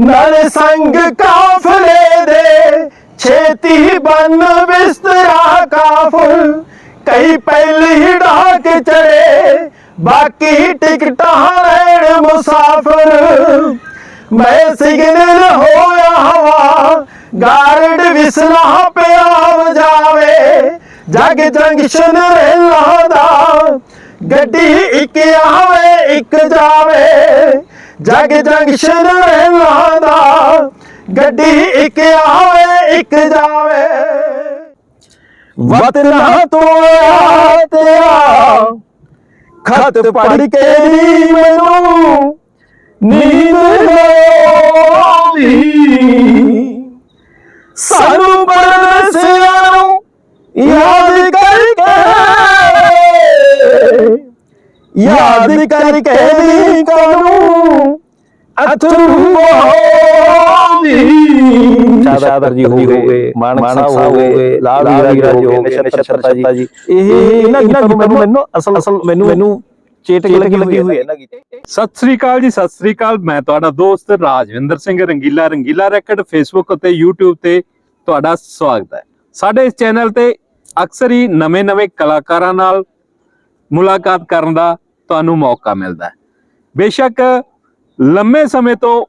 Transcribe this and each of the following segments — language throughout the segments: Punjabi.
ਨਾਲੇ ਸੰਗ ਕਾਫਲੇ ਦੇ, ਛੇਤੀ ਬਨ ਬਿਸਤਰਾ ਕਾਫਲ। ਕਈ ਪਹਿਲੀ ਡਾਕ ਚੜੇ, ਬਾਕੀ ਟਿਕਟਾਂ ਲੈਣ ਮੁਸਾਫਰ। ਮੈਂ ਸਿਗਨਲ ਹੋਇਆ ਹਵਾ, ਗਾਰਡ ਵਿਸਲਾ ਪਿਆ ਵਜਾਵੇ ਜਗ ਜੰਕਸ਼ਨ ਰੇਲਾਂ ਦਾ, ਗੱਡੀ ਇੱਕ ਆਵੇ, ਇੱਕ ਜਾਵੇ। ਜਗ ਜੰਕਸ਼ਨ ਰੇਲਾਂ ਦਾ ਗੱਡੀ ਇੱਕ ਆਵੇ, ਇੱਕ ਜਾਵੇ। ਵਤਨਾ ਤੋਂ ਆਇਆ ਤੇਰਾ, ਖਤ ਪੜ ਕੇ ਨੀ ਮੈਨੂੰ ਨੀਂਦ ਆਉਂਦੀ। ਸਾਨੂੰ ਪਰਦੇਸਿਆਂ ਨੂੰ ਯਾਦ ਕਰਕੇ ਯਾਦ ਕਰਕੇ ਨੀ ਕਾਨੂੰ ਅਥਰੂ ਆਉਂਦੀ ਸ਼ਾਦਰ ਜੀ ਹੋ ਗਏ ਮਾਨਕ ਸਾਹਿਬ ਹੋ ਗਏ ਲਾਭ ਵੀਰਾ ਜੀ ਹੋ ਗਏ ਨਛੱਤਰ ਜੀ। ਇਹ ਇਹਨਾਂ ਗੀਤਾਂ ਨੂੰ ਮੈਨੂੰ ਮੈਨੂੰ ਅਸਲ ਅਸਲ ਮੈਨੂੰ ਮੈਨੂੰ ਚੇਟਕ ਲੱਗੀ ਲੱਗੀ ਹੋਈ ਹੈ ਨਾ ਗੀਤ। ਸਤਿ ਸ੍ਰੀ ਅਕਾਲ ਜੀ ਸਤਿ ਸ੍ਰੀ ਅਕਾਲ। ਮੈਂ ਤੁਹਾਡਾ ਦੋਸਤ ਰਾਜਵਿੰਦਰ ਸਿੰਘ ਰੰਗੀਲਾ। ਰੰਗੀਲਾ ਰੈਕਡ ਫੇਸਬੁੱਕ ਅਤੇ YouTube ਤੇ ਤੁਹਾਡਾ ਸਵਾਗਤ ਹੈ। ਸਾਡੇ ਇਸ ਚੈਨਲ ਤੇ ਅਕਸਰ ਹੀ ਨਵੇਂ-ਨਵੇਂ ਕਲਾਕਾਰਾਂ ਨਾਲ ਮੁਲਾਕਾਤ ਕਰਨ ਦਾ ਤੁਹਾਨੂੰ ਮੌਕਾ ਮਿਲਦਾ ਹੈ। ਬੇਸ਼ੱਕ ਲੰਮੇ ਸਮੇਂ ਤੋਂ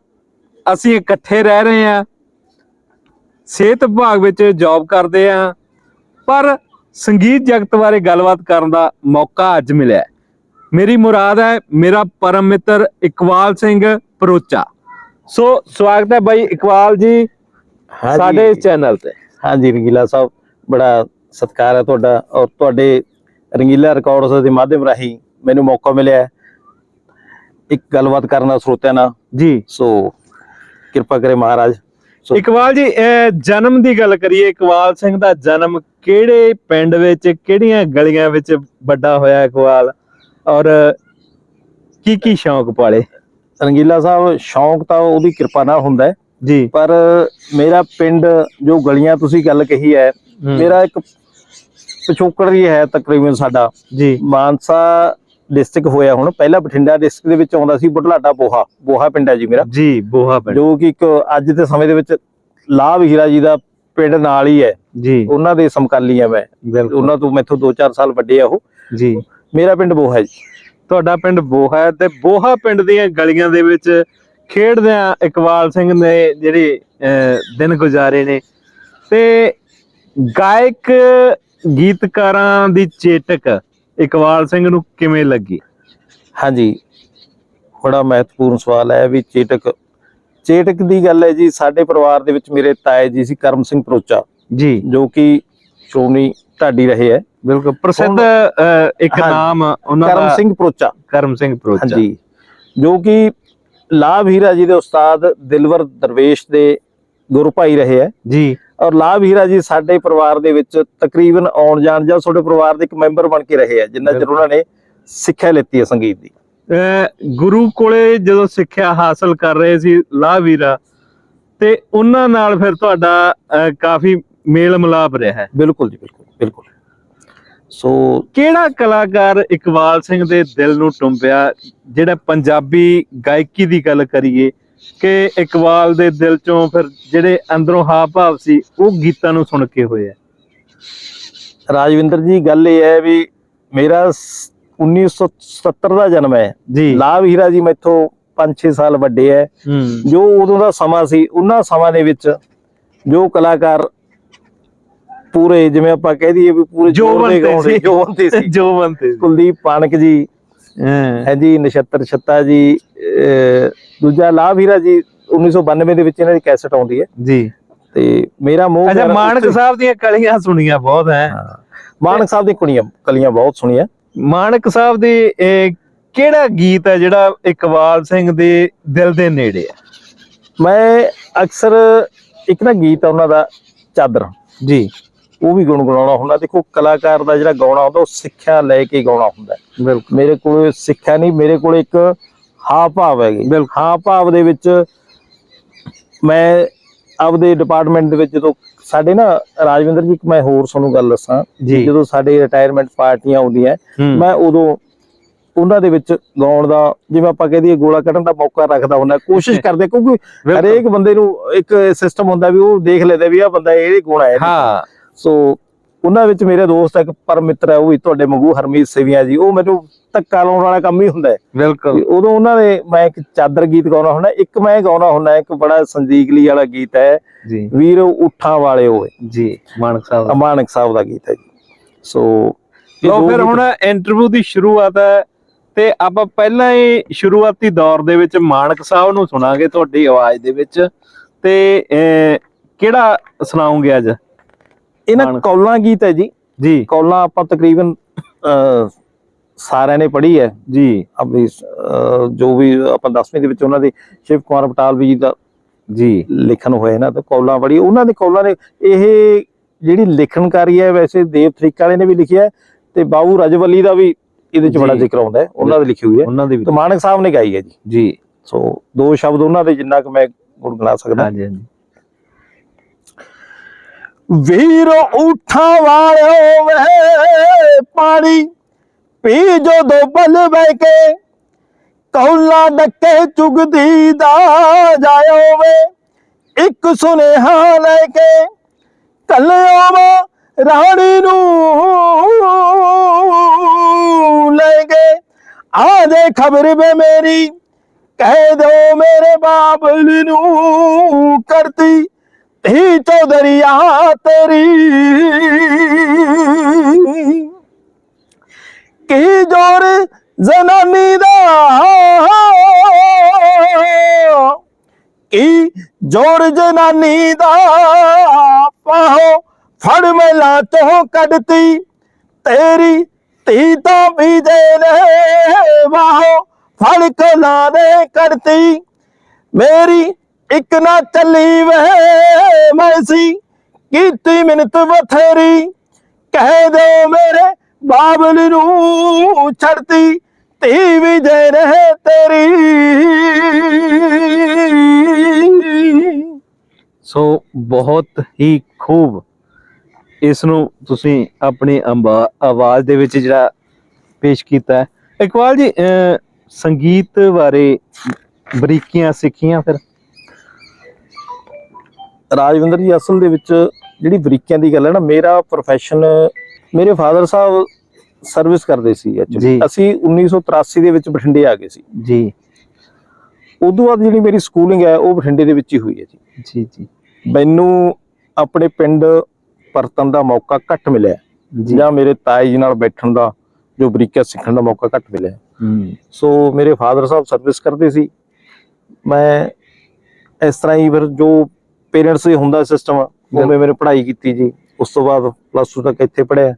ਅਸੀਂ ਇਕੱਠੇ ਰਹਿ ਰਹੇ ਹਾਂ। ਸਿਹਤ ਵਿਭਾਗ ਵਿੱਚ ਜੌਬ ਕਰਦੇ ਹਾਂ। ਪਰ ਸੰਗੀਤ ਜਗਤ ਬਾਰੇ ਗੱਲਬਾਤ ਕਰਨ ਦਾ ਮੌਕਾ ਅੱਜ ਮਿਲਿਆ। ਮੇਰੀ ਮੁਰਾਦ ਹੈ ਮੇਰਾ ਪਰਮ ਮਿੱਤਰ ਇਕਬਾਲ ਸਿੰਘ ਪਰੋਚਾ। ਸੋ ਸਵਾਗਤ ਹੈ ਬਾਈ ਇਕਬਾਲ ਜੀ ਸਾਡੇ ਇਸ ਚੈਨਲ ਤੇ। ਹਾਂਜੀ ਰੰਗੀਲਾ ਸਾਹਿਬ ਬੜਾ ਸਤਿਕਾਰ ਹੈ ਤੁਹਾਡਾ। ਔਰ ਤੁਹਾਡੇ ਰੰਗੀਲਾ ਰਿਕਾਰਡਸ ਦੇ ਮਾਧਿਅਮ ਰਾਹੀਂ ਮੈਨੂੰ ਮੌਕਾ ਮਿਲਿਆ ਇੱਕ ਗੱਲਬਾਤ ਕਰਨ ਦਾ ਸਰੋਤਿਆਂ ਨਾਲ। ਜੀ। ਸੋ ਕਿਰਪਾ ਕਰੇ ਮਹਾਰਾਜ। ਸੋ ਇਕਬਾਲ ਜੀ ਇਹ ਜਨਮ ਦੀ ਗੱਲ ਕਰੀਏ ਇਕਬਾਲ ਸਿੰਘ ਦਾ ਜਨਮ ਕਿਹੜੇ ਪਿੰਡ ਵਿੱਚ ਕਿਹੜੀਆਂ ਗਲੀਆਂ ਵਿੱਚ ਵੱਡਾ ਹੋਇਆ ਇਕਬਾਲ? ਔਰ ਕੀ ਕੀ ਸ਼ੌਂਕ ਪਾਲੇ? ਰੰਗੀਲਾ ਸਾਹਿਬ ਸ਼ੌਂਕ ਤਾਂ ਉਹਦੀ ਕਿਰਪਾ ਨਾਲ ਹੁੰਦਾ ਹੈ। ਜੀ। ਪਰ ਮੇਰਾ ਪਿੰਡ ਜੋ ਗਲੀਆਂ ਤੁਸੀਂ ਗੱਲ ਕਹੀ ਹੈ ਮੇਰਾ ਇੱਕ ਪਿਛੋਕੜ ਹੀ ਹੈ ਤਕਰੀਬਨ ਸਾਡਾ। ਜੀ। ਮਾਨਸਾ ਡਿਸਟ੍ਰਿਕਟ ਹੋਇਆ ਹੁਣ ਪਹਿਲਾਂ ਬਠਿੰਡਾ ਡਿਸਟ੍ਰਿਕਟ ਦੇ ਵਿੱਚ ਆਉਂਦਾ ਸੀ ਬੁਢਲਾਡਾ ਬੋਹਾ ਬੋਹਾ ਪਿੰਡ ਹੈ ਜੀ ਮੇਰਾ। ਜੀ ਬੋਹਾ ਪਿੰਡ। ਜੋ ਕਿ ਇੱਕ ਅੱਜ ਦੇ ਸਮੇਂ ਦੇ ਵਿੱਚ ਲਾਭ ਹੀਰਾ ਜੀ ਦਾ ਪਿੰਡ ਨਾਲ ਹੀ ਹੈ। ਜੀ। ਉਹਨਾਂ ਦੇ ਸਮਕਾਲੀ ਆ ਮੈਂ। ਉਹਨਾਂ ਤੋਂ ਮੈਥੋਂ 2-4 ਸਾਲ ਵੱਡੇ ਆ ਉਹ। ਜੀ। ਮੇਰਾ ਪਿੰਡ ਬੋਹਾ ਹੈ ਜੀ। ਤੁਹਾਡਾ ਪਿੰਡ ਬੋਹਾ ਹੈ ਤੇ ਬੋਹਾ ਪਿੰਡ ਦੀਆਂ ਗਲੀਆਂ ਦੇ ਵਿੱਚ ਖੇਡਦਿਆਂ ਇਕਬਾਲ ਸਿੰਘ ਨੇ ਜਿਹੜੇ ਦਿਨ ਗੁਜ਼ਾਰੇ ਨੇ ਤੇ ਗਾਇਕ ਗੀਤਕਾਰਾਂ ਦੀ ਚੇਟਕ ਇਕਬਾਲ ਸਿੰਘ ਨੂੰ ਕਿਵੇਂ ਲੱਗੀ? ਹਾਂਜੀ ਬੜਾ ਮਹੱਤਵਪੂਰਨ ਸਵਾਲ ਹੈ ਵੀ ਚੇਟਕ ਚੇਟਕ ਦੀ ਗੱਲ ਹੈ ਜੀ ਸਾਡੇ ਪਰਿਵਾਰ ਦੇ ਵਿੱਚ ਮੇਰੇ ਤਾਏ ਜੀ ਸੀ ਕਰਮ ਸਿੰਘ ਪ੍ਰੋਚਾ ਜੀ। ਜੋ ਕਿ ਸ਼੍ਰੋਮਣੀ ਢਾਡੀ ਰਹੇ ਹੈ। ਬਿਲਕੁਲ ਪ੍ਰਸਿੱਧ ਇੱਕ। ਨਾਮ ਉਹਨਾਂ ਕਰਮ ਦਾ ਸਿੰਘ ਪ੍ਰੋਚਾ। ਕਰਮ ਸਿੰਘ ਪ੍ਰੋਚਾ। ਹਾਂਜੀ ਜੋ ਕਿ ਲਾਭ ਹੀਰਾ ਜੀ ਦੇ ਉਸਤਾਦ ਦਿਲਵਰ ਦਰਵੇਸ਼ ਦੇ ਗੁਰੂ ਭਾਈ ਰਹੇ ਹੈ। ਜੀ। ਔਰ ਲਾਭ ਹੀਰਾ ਜੀ ਸਾਡੇ ਪਰਿਵਾਰ ਦੇ ਵਿੱਚ ਤਕਰੀਬਨ ਆਉਣ ਜਾਣ ਜਾਂ ਤੁਹਾਡੇ ਪਰਿਵਾਰ ਦੇ ਇੱਕ ਮੈਂਬਰ ਬਣ ਕੇ ਰਹੇ ਹੈ ਜਿੰਨਾ ਚਿਰ। ਉਹਨਾਂ ਨੇ ਸਿੱਖਿਆ ਲਿੱਤੀ ਹੈ ਸੰਗੀਤ ਦੀ। ਗੁਰੂ ਕੋਲੇ ਜਦੋਂ ਸਿੱਖਿਆ ਹਾਸਲ ਕਰ ਰਹੇ ਸੀ ਲਾਹ ਵੀਰਾ ਤੇ ਉਹਨਾਂ ਨਾਲ ਫਿਰ ਤੁਹਾਡਾ ਕਾਫੀ ਮੇਲ ਮਿਲਾਪ ਰਿਹਾ ਹੈ। ਬਿਲਕੁਲ ਜੀ ਬਿਲਕੁਲ ਬਿਲਕੁਲ। ਸੋ ਕਿਹੜਾ ਕਲਾਕਾਰ ਇਕਬਾਲ ਸਿੰਘ ਦੇ ਦਿਲ ਨੂੰ ਟੁੰਬਿਆ ਜਿਹੜਾ ਪੰਜਾਬੀ ਗਾਇਕੀ ਦੀ ਗੱਲ ਕਰੀਏ ਕਿ ਇਕਬਾਲ ਦੇ ਦਿਲ ਚੋਂ ਫਿਰ ਜਿਹੜੇ ਅੰਦਰੋਂ ਹਾਵ ਭਾਵ ਸੀ ਉਹ ਗੀਤਾਂ ਨੂੰ ਸੁਣ ਕੇ ਹੋਏ ਆ। ਰਾਜਵਿੰਦਰ ਜੀ ਗੱਲ ਇਹ ਹੈ ਵੀ ਮੇਰਾ ਸ- 1970 ਦਾ ਜਨਮ ਹੈ। ਜੀ। ਲਾਭ ਹੀਰਾ ਜੀ ਮੈਥੋਂ 5-6 ਸਾਲ ਵੱਡੇ ਹੈ। ਹੂੰ। ਜੋ ਉਦੋਂ ਦਾ ਸਮਾਂ ਸੀ ਉਹਨਾਂ ਸਮਾਂ ਦੇ ਵਿੱਚ ਜੋ ਕਲਾਕਾਰ ਪੂਰੇ ਜਿਵੇਂ ਆਪਾਂ ਕਹਿ ਦਈਏ ਵੀ ਪੂਰੇ ਜੋ ਜ਼ੋਰ ਦੇ ਬੰਦੇ ਗਾਉਂਦੇ, ਸੀ। ਜੋ ਬੰਦੇ ਸੀ। ਜੋ ਬੰਦੇ ਸੀ। ਕੁਲਦੀਪ ਪਾਣਕ ਜੀ ਹਾਂ। ਜੀ ਨਛੱਤਰ ਛੱਤਾ ਜੀ ਦੂਜਾ ਲਾਭ ਹੀਰਾ ਜੀ 1992 ਦੇ ਵਿੱਚ ਇਹਨਾਂ ਦੀ ਕੈਸਟ ਆਉਂਦੀ ਹੈ। ਜੀ। ਤੇ ਮੇਰਾ ਮੋਹ ਅੱਛਾ ਮਾਨਕ ਸਾਹਿਬ ਦੀਆਂ ਕਲੀਆਂ ਸੁਣੀਆਂ ਬਹੁਤ ਹੈ। ਮਾਨਕ ਸਾਹਿਬ ਦੀ ਕੁੜੀਆਂ ਕਲੀਆਂ ਬਹੁਤ ਸੁਣੀਆਂ। ਮਾਨਕ ਸਾਹਿਬ ਦੇ ਇਹ ਕਿਹੜਾ ਗੀਤ ਹੈ ਜਿਹੜਾ ਇਕਬਾਲ ਸਿੰਘ ਦੇ ਦਿਲ ਦੇ ਨੇੜੇ ਹੈ? ਮੈਂ ਅਕਸਰ ਇੱਕ ਨਾ ਗੀਤ ਆ ਉਹਨਾਂ ਦਾ ਚਾਦਰ। ਜੀ। ਉਹ ਵੀ ਗੁੰਗੁਣਾਉਣਾ ਹੁੰਦਾ। ਦੇਖੋ ਕਲਾਕਾਰ ਦਾ ਜਿਹੜਾ ਗਾਉਣਾ ਹੁੰਦਾ ਉਹ ਸਿੱਖਿਆ ਲੈ ਕੇ ਗਾਉਣਾ ਹੁੰਦਾ। ਹੈ। ਮੇਰੇ ਕੋਲ ਸਿੱਖਿਆ ਨਹੀਂ ਮੇਰੇ ਕੋਲ ਇੱਕ ਹਾਵ ਭਾਵ ਹੈਗੀ। ਹਾਵ ਭਾਵ ਦੇ ਵਿੱਚ ਮੈਂ ਆਪਦੇ ਡਿਪਾਰਟਮੈਂਟ ਦੇ ਵਿੱਚ ਜਦੋਂ ਸਾਡੇ ਨਾ ਰਾਜਵਿੰਦਰ ਜੀ ਇੱਕ ਮੈਂ ਹੋਰ ਤੁਹਾਨੂੰ ਗੱਲ ਦੱਸਾਂ ਜਦੋਂ ਸਾਡੇ ਰਿਟਾਇਰਮੈਂਟ ਪਾਰਟੀਆਂ ਆਉਂਦੀਆਂ ਹੂੰ, ਮੈਂ ਉਦੋਂ ਉਹਨਾਂ ਦੇ ਵਿੱਚ ਗਾਉਣ ਦਾ ਜਿਵੇਂ ਆਪਾਂ ਕਹਿ ਦਈਏ ਗੋਲਾ ਕੱਢਣ ਦਾ ਮੌਕਾ ਰੱਖਦਾ ਹੁੰਦਾ ਕੋਸ਼ਿਸ਼ ਕਰਦੇ ਕਿਉਂਕਿ ਹਰੇਕ ਬੰਦੇ ਨੂੰ ਇੱਕ ਸਿਸਟਮ ਹੁੰਦਾ ਵੀ ਉਹ ਦੇਖ ਲੈਂਦਾ ਵੀ ਆ ਬੰਦਾ ਇਹ ਗੁਣ ਹੈ। ਹਾਂ। ਸੋ ਉਹਨਾਂ ਵਿੱਚ ਮੇਰੇ ਦੋਸਤ ਇੱਕ ਪਰਮ ਮਿੱਤਰ ਹੈ ਉਹ ਵੀ ਤੁਹਾਡੇ ਵਾਂਗੂ ਹਰਮੀਤ ਸੇਵੀਆਂ ਜੀ। ਉਹ ਮੈਨੂੰ ਧੱਕਾ ਲਾਉਣ ਵਾਲਾ ਕੰਮ ਹੀ ਹੁੰਦਾ ਬਿਲਕੁਲ। ਉਦੋਂ ਉਹਨਾਂ ਦੇ ਮੈਂ ਇੱਕ ਚਾਦਰ ਗੀਤ ਗਾਉਣਾ ਹੁੰਦਾ ਇੱਕ ਮੈਂ ਗਾਉਣਾ ਹੁੰਦਾ ਇੱਕ ਬੜਾ ਸੰਜੀਕਲੀ ਵਾਲਾ ਗੀਤ ਹੈ ਜੀ। ਵੀਰ ਉਠਾਂ ਵਾਲੇ ਓਏ ਜੀ ਮਾਨਕ ਸਾਹਿਬ ਅਮਾਨਕ ਸਾਹਿਬ ਦਾ ਗੀਤ ਹੈ ਜੀ। ਸੋ ਲੋ ਫਿਰ ਹੁਣ ਇੰਟਰਵਿਊ ਦੀ ਸ਼ੁਰੂਆਤ ਹੈ ਤੇ ਆਪਾਂ ਪਹਿਲਾਂ ਹੀ ਸ਼ੁਰੂਆਤੀ ਦੌਰ ਦੇ ਵਿੱਚ ਮਾਨਕ ਸਾਹਿਬ ਨੂੰ ਸੁਣਾਂਗੇ ਤੁਹਾਡੀ ਆਵਾਜ਼ ਦੇ ਵਿੱਚ। ਤੇ ਕਿਹੜਾ ਸੁਣਾਉਂਗੇ ਅੱਜ? ਇਹਨਾਂ ਮਾਨਕ- ਕੌਲਾਂ ਗੀਤ ਹੈ ਜੀ? ਜੀ। ਕੌਲਾਂ ਆਪਾਂ ਤਕਰੀਬਨ ਸਾਰਿਆਂ ਨੇ ਪੜ੍ਹੀ ਹੈ। ਜੀ। ਆਪਣੀ ਜੋ ਵੀ ਆਪਾਂ 10ਵੀਂ ਦੇ ਵਿੱਚ ਉਹਨਾਂ ਦੇ ਸ਼ਿਵ ਕੁਮਾਰ ਬਟਾਲਵੀ ਜੀ ਦਾ ਜੀ। ਲਿਖਣ ਹੋਏ ਨਾ ਤੇ ਕੌਲਾਂ ਪੜ੍ਹੀ। ਉਹਨਾਂ ਦੇ ਕੌਲਾਂ ਨੇ ਇਹ ਜਿਹੜੀ ਲਿਖਣਕਾਰੀ ਹੈ ਵੈਸੇ ਦੇਵ ਤਰੀਕਾ ਵਾਲੇ ਨੇ ਵੀ ਲਿਖਿਆ ਤੇ ਬਾਬੂ ਰਜਵੱਲੀ ਦਾ ਵੀ ਇਹਦੇ ਚ ਬੜਾ। ਜ਼ਿਕਰ ਆਉਂਦਾ ਉਹਨਾਂ ਦੀ ਲਿਖੀ ਹੋਈ ਹੈ। ਉਹਨਾਂ ਦੇ ਵੀ ਤੇ ਮਾਨਕ ਸਾਹਿਬ ਨੇ ਗਾਈ ਹੈ ਜੀ। ਜੀ। ਸੋ ਦੋ ਸ਼ਬਦ ਉਹਨਾਂ ਦੇ ਜਿੰਨਾ ਕੁ ਮੈਂ ਗੁਣਗੁਣਾ ਸਕਦਾ। ਹਾਂਜੀ ਹਾਂਜੀ। ਵੀਰ ਉਠਾਂ ਵਾਲਿਓ ਵੇ ਪਾਣੀ, ਪੀ ਜੋ ਬਲ ਬਹਿ ਕੇ, ਕੌਲਾ ਡੱਕੇ ਚੁਗਦੀ ਦਾ ਜਾਇਓ ਵੇ। ਇੱਕ ਸੁਨੇਹਾ ਲੈ ਕੇ ਕੱਲਿਓ ਵਾ ਰਾਣੀ ਨੂੰ ਲੈ ਕੇ। ਆ ਦੇ ਖਬਰ ਵੇ ਮੇਰੀ, ਕਹਿ ਦੋ ਮੇਰੇ ਬਾਬਲ ਨੂੰ ਕਰਤੀ। ਹੀ ਚੌਧਰੀਆ ਤੇਰੀ ਕੀ ਜੋਰ ਜ਼ਨਾਨੀ ਦਾ ਕੀ ਜੋਰ ਜਨਾਨੀ ਦਾ ਪਾਹੋ ਫੜ ਮੈਲਾ ਤੋਂ ਕੱਢਤੀ ਤੇਰੀ ਧੀ ਤਾਂ ਵੀ ਦੇ ਨੇ ਵਾਹੋ ਫੜ ਕੋਲਾ ਦੇ ਕੱਢਤੀ ਮੇਰੀ ਇੱਕ ਨਾ ਚੱਲੀ ਵੇ ਮੈਸੀ ਕੀਤੀ ਮਿੰਤ ਬਥੇਰੀ ਕਹਿ ਦੇ ਮੇਰੇ ਬਾਬਲ ਨੂੰ ਛੜਤੀ ਧੀ ਵੀ ਦੇ ਰਹੇ ਤੇਰੀ। ਸੋ ਬਹੁਤ ਹੀ ਖੂਬ ਇਸ ਨੂੰ ਤੁਸੀਂ ਆਪਣੀ ਅੰਬਾ- ਆਵਾਜ਼ ਦੇ ਵਿੱਚ ਜਿਹੜਾ ਪੇਸ਼ ਕੀਤਾ ਹੈ। ਇਕਬਾਲ ਜੀ ਅਹ, ਸੰਗੀਤ ਬਾਰੇ ਬਰੀਕੀਆਂ ਸਿੱਖੀਆਂ ਫਿਰ? ਰਾਜਵਿੰਦਰ ਜੀ ਅਸਲ ਦੇ ਵਿੱਚ ਜਿਹੜੀ ਬਰੀਕੀਆਂ ਦੀ ਗੱਲ ਹੈ ਨਾ ਮੇਰਾ ਪ੍ਰੋਫੈਸ਼ਨ ਮੇਰੇ ਫਾਦਰ ਸਾਹਿਬ ਸਰਵਿਸ ਕਰਦੇ ਸੀ। ਐਕਚੁਅਲੀ ਅਸੀਂ 1983 ਦੇ ਵਿੱਚ ਬਠਿੰਡੇ ਆ ਗਏ ਸੀ। ਜੀ। ਉਦੋਂ ਬਾਅਦ ਜਿਹੜੀ ਮੇਰੀ ਸਕੂਲਿੰਗ ਹੈ ਉਹ ਬਠਿੰਡੇ ਦੇ ਵਿੱਚ ਹੀ ਹੋਈ ਹੈ ਜੀ। ਜੀ ਜੀ। ਮੈਨੂੰ ਆਪਣੇ ਪਿੰਡ ਪਰਤਨ ਦਾ ਮੌਕਾ ਘੱਟ ਮਿਲਿਆ। ਜੀ। ਮੇਰੇ ਤਾਏ ਜੀ ਨਾਲ ਬੈਠਣ ਦਾ ਜੋ ਬਰੀਕੀਆਂ ਸਿੱਖਣ ਦਾ ਮੌਕਾ ਘੱਟ ਮਿਲਿਆ। ਸੋ ਮੇਰੇ ਫਾਦਰ ਸਾਹਿਬ ਸਰਵਿਸ ਕਰਦੇ ਸੀ। ਮੈਂ ਇਸ ਤਰ੍ਹਾਂ ਹੀ ਫਿਰ ਜੋ ਪੇਰੈਂਟਸ ਦੇ ਹੁੰਦਾ ਸਿਸਟਮ ਉਵੇਂ ਮੇਰੇ ਪੜ੍ਹਾਈ ਕੀਤੀ ਜੀ। ਉਸ ਤੋਂ ਬਾਅਦ ਪਲੱਸ 2 ਤੱਕ ਇੱਥੇ ਪੜ੍ਹਿਆ।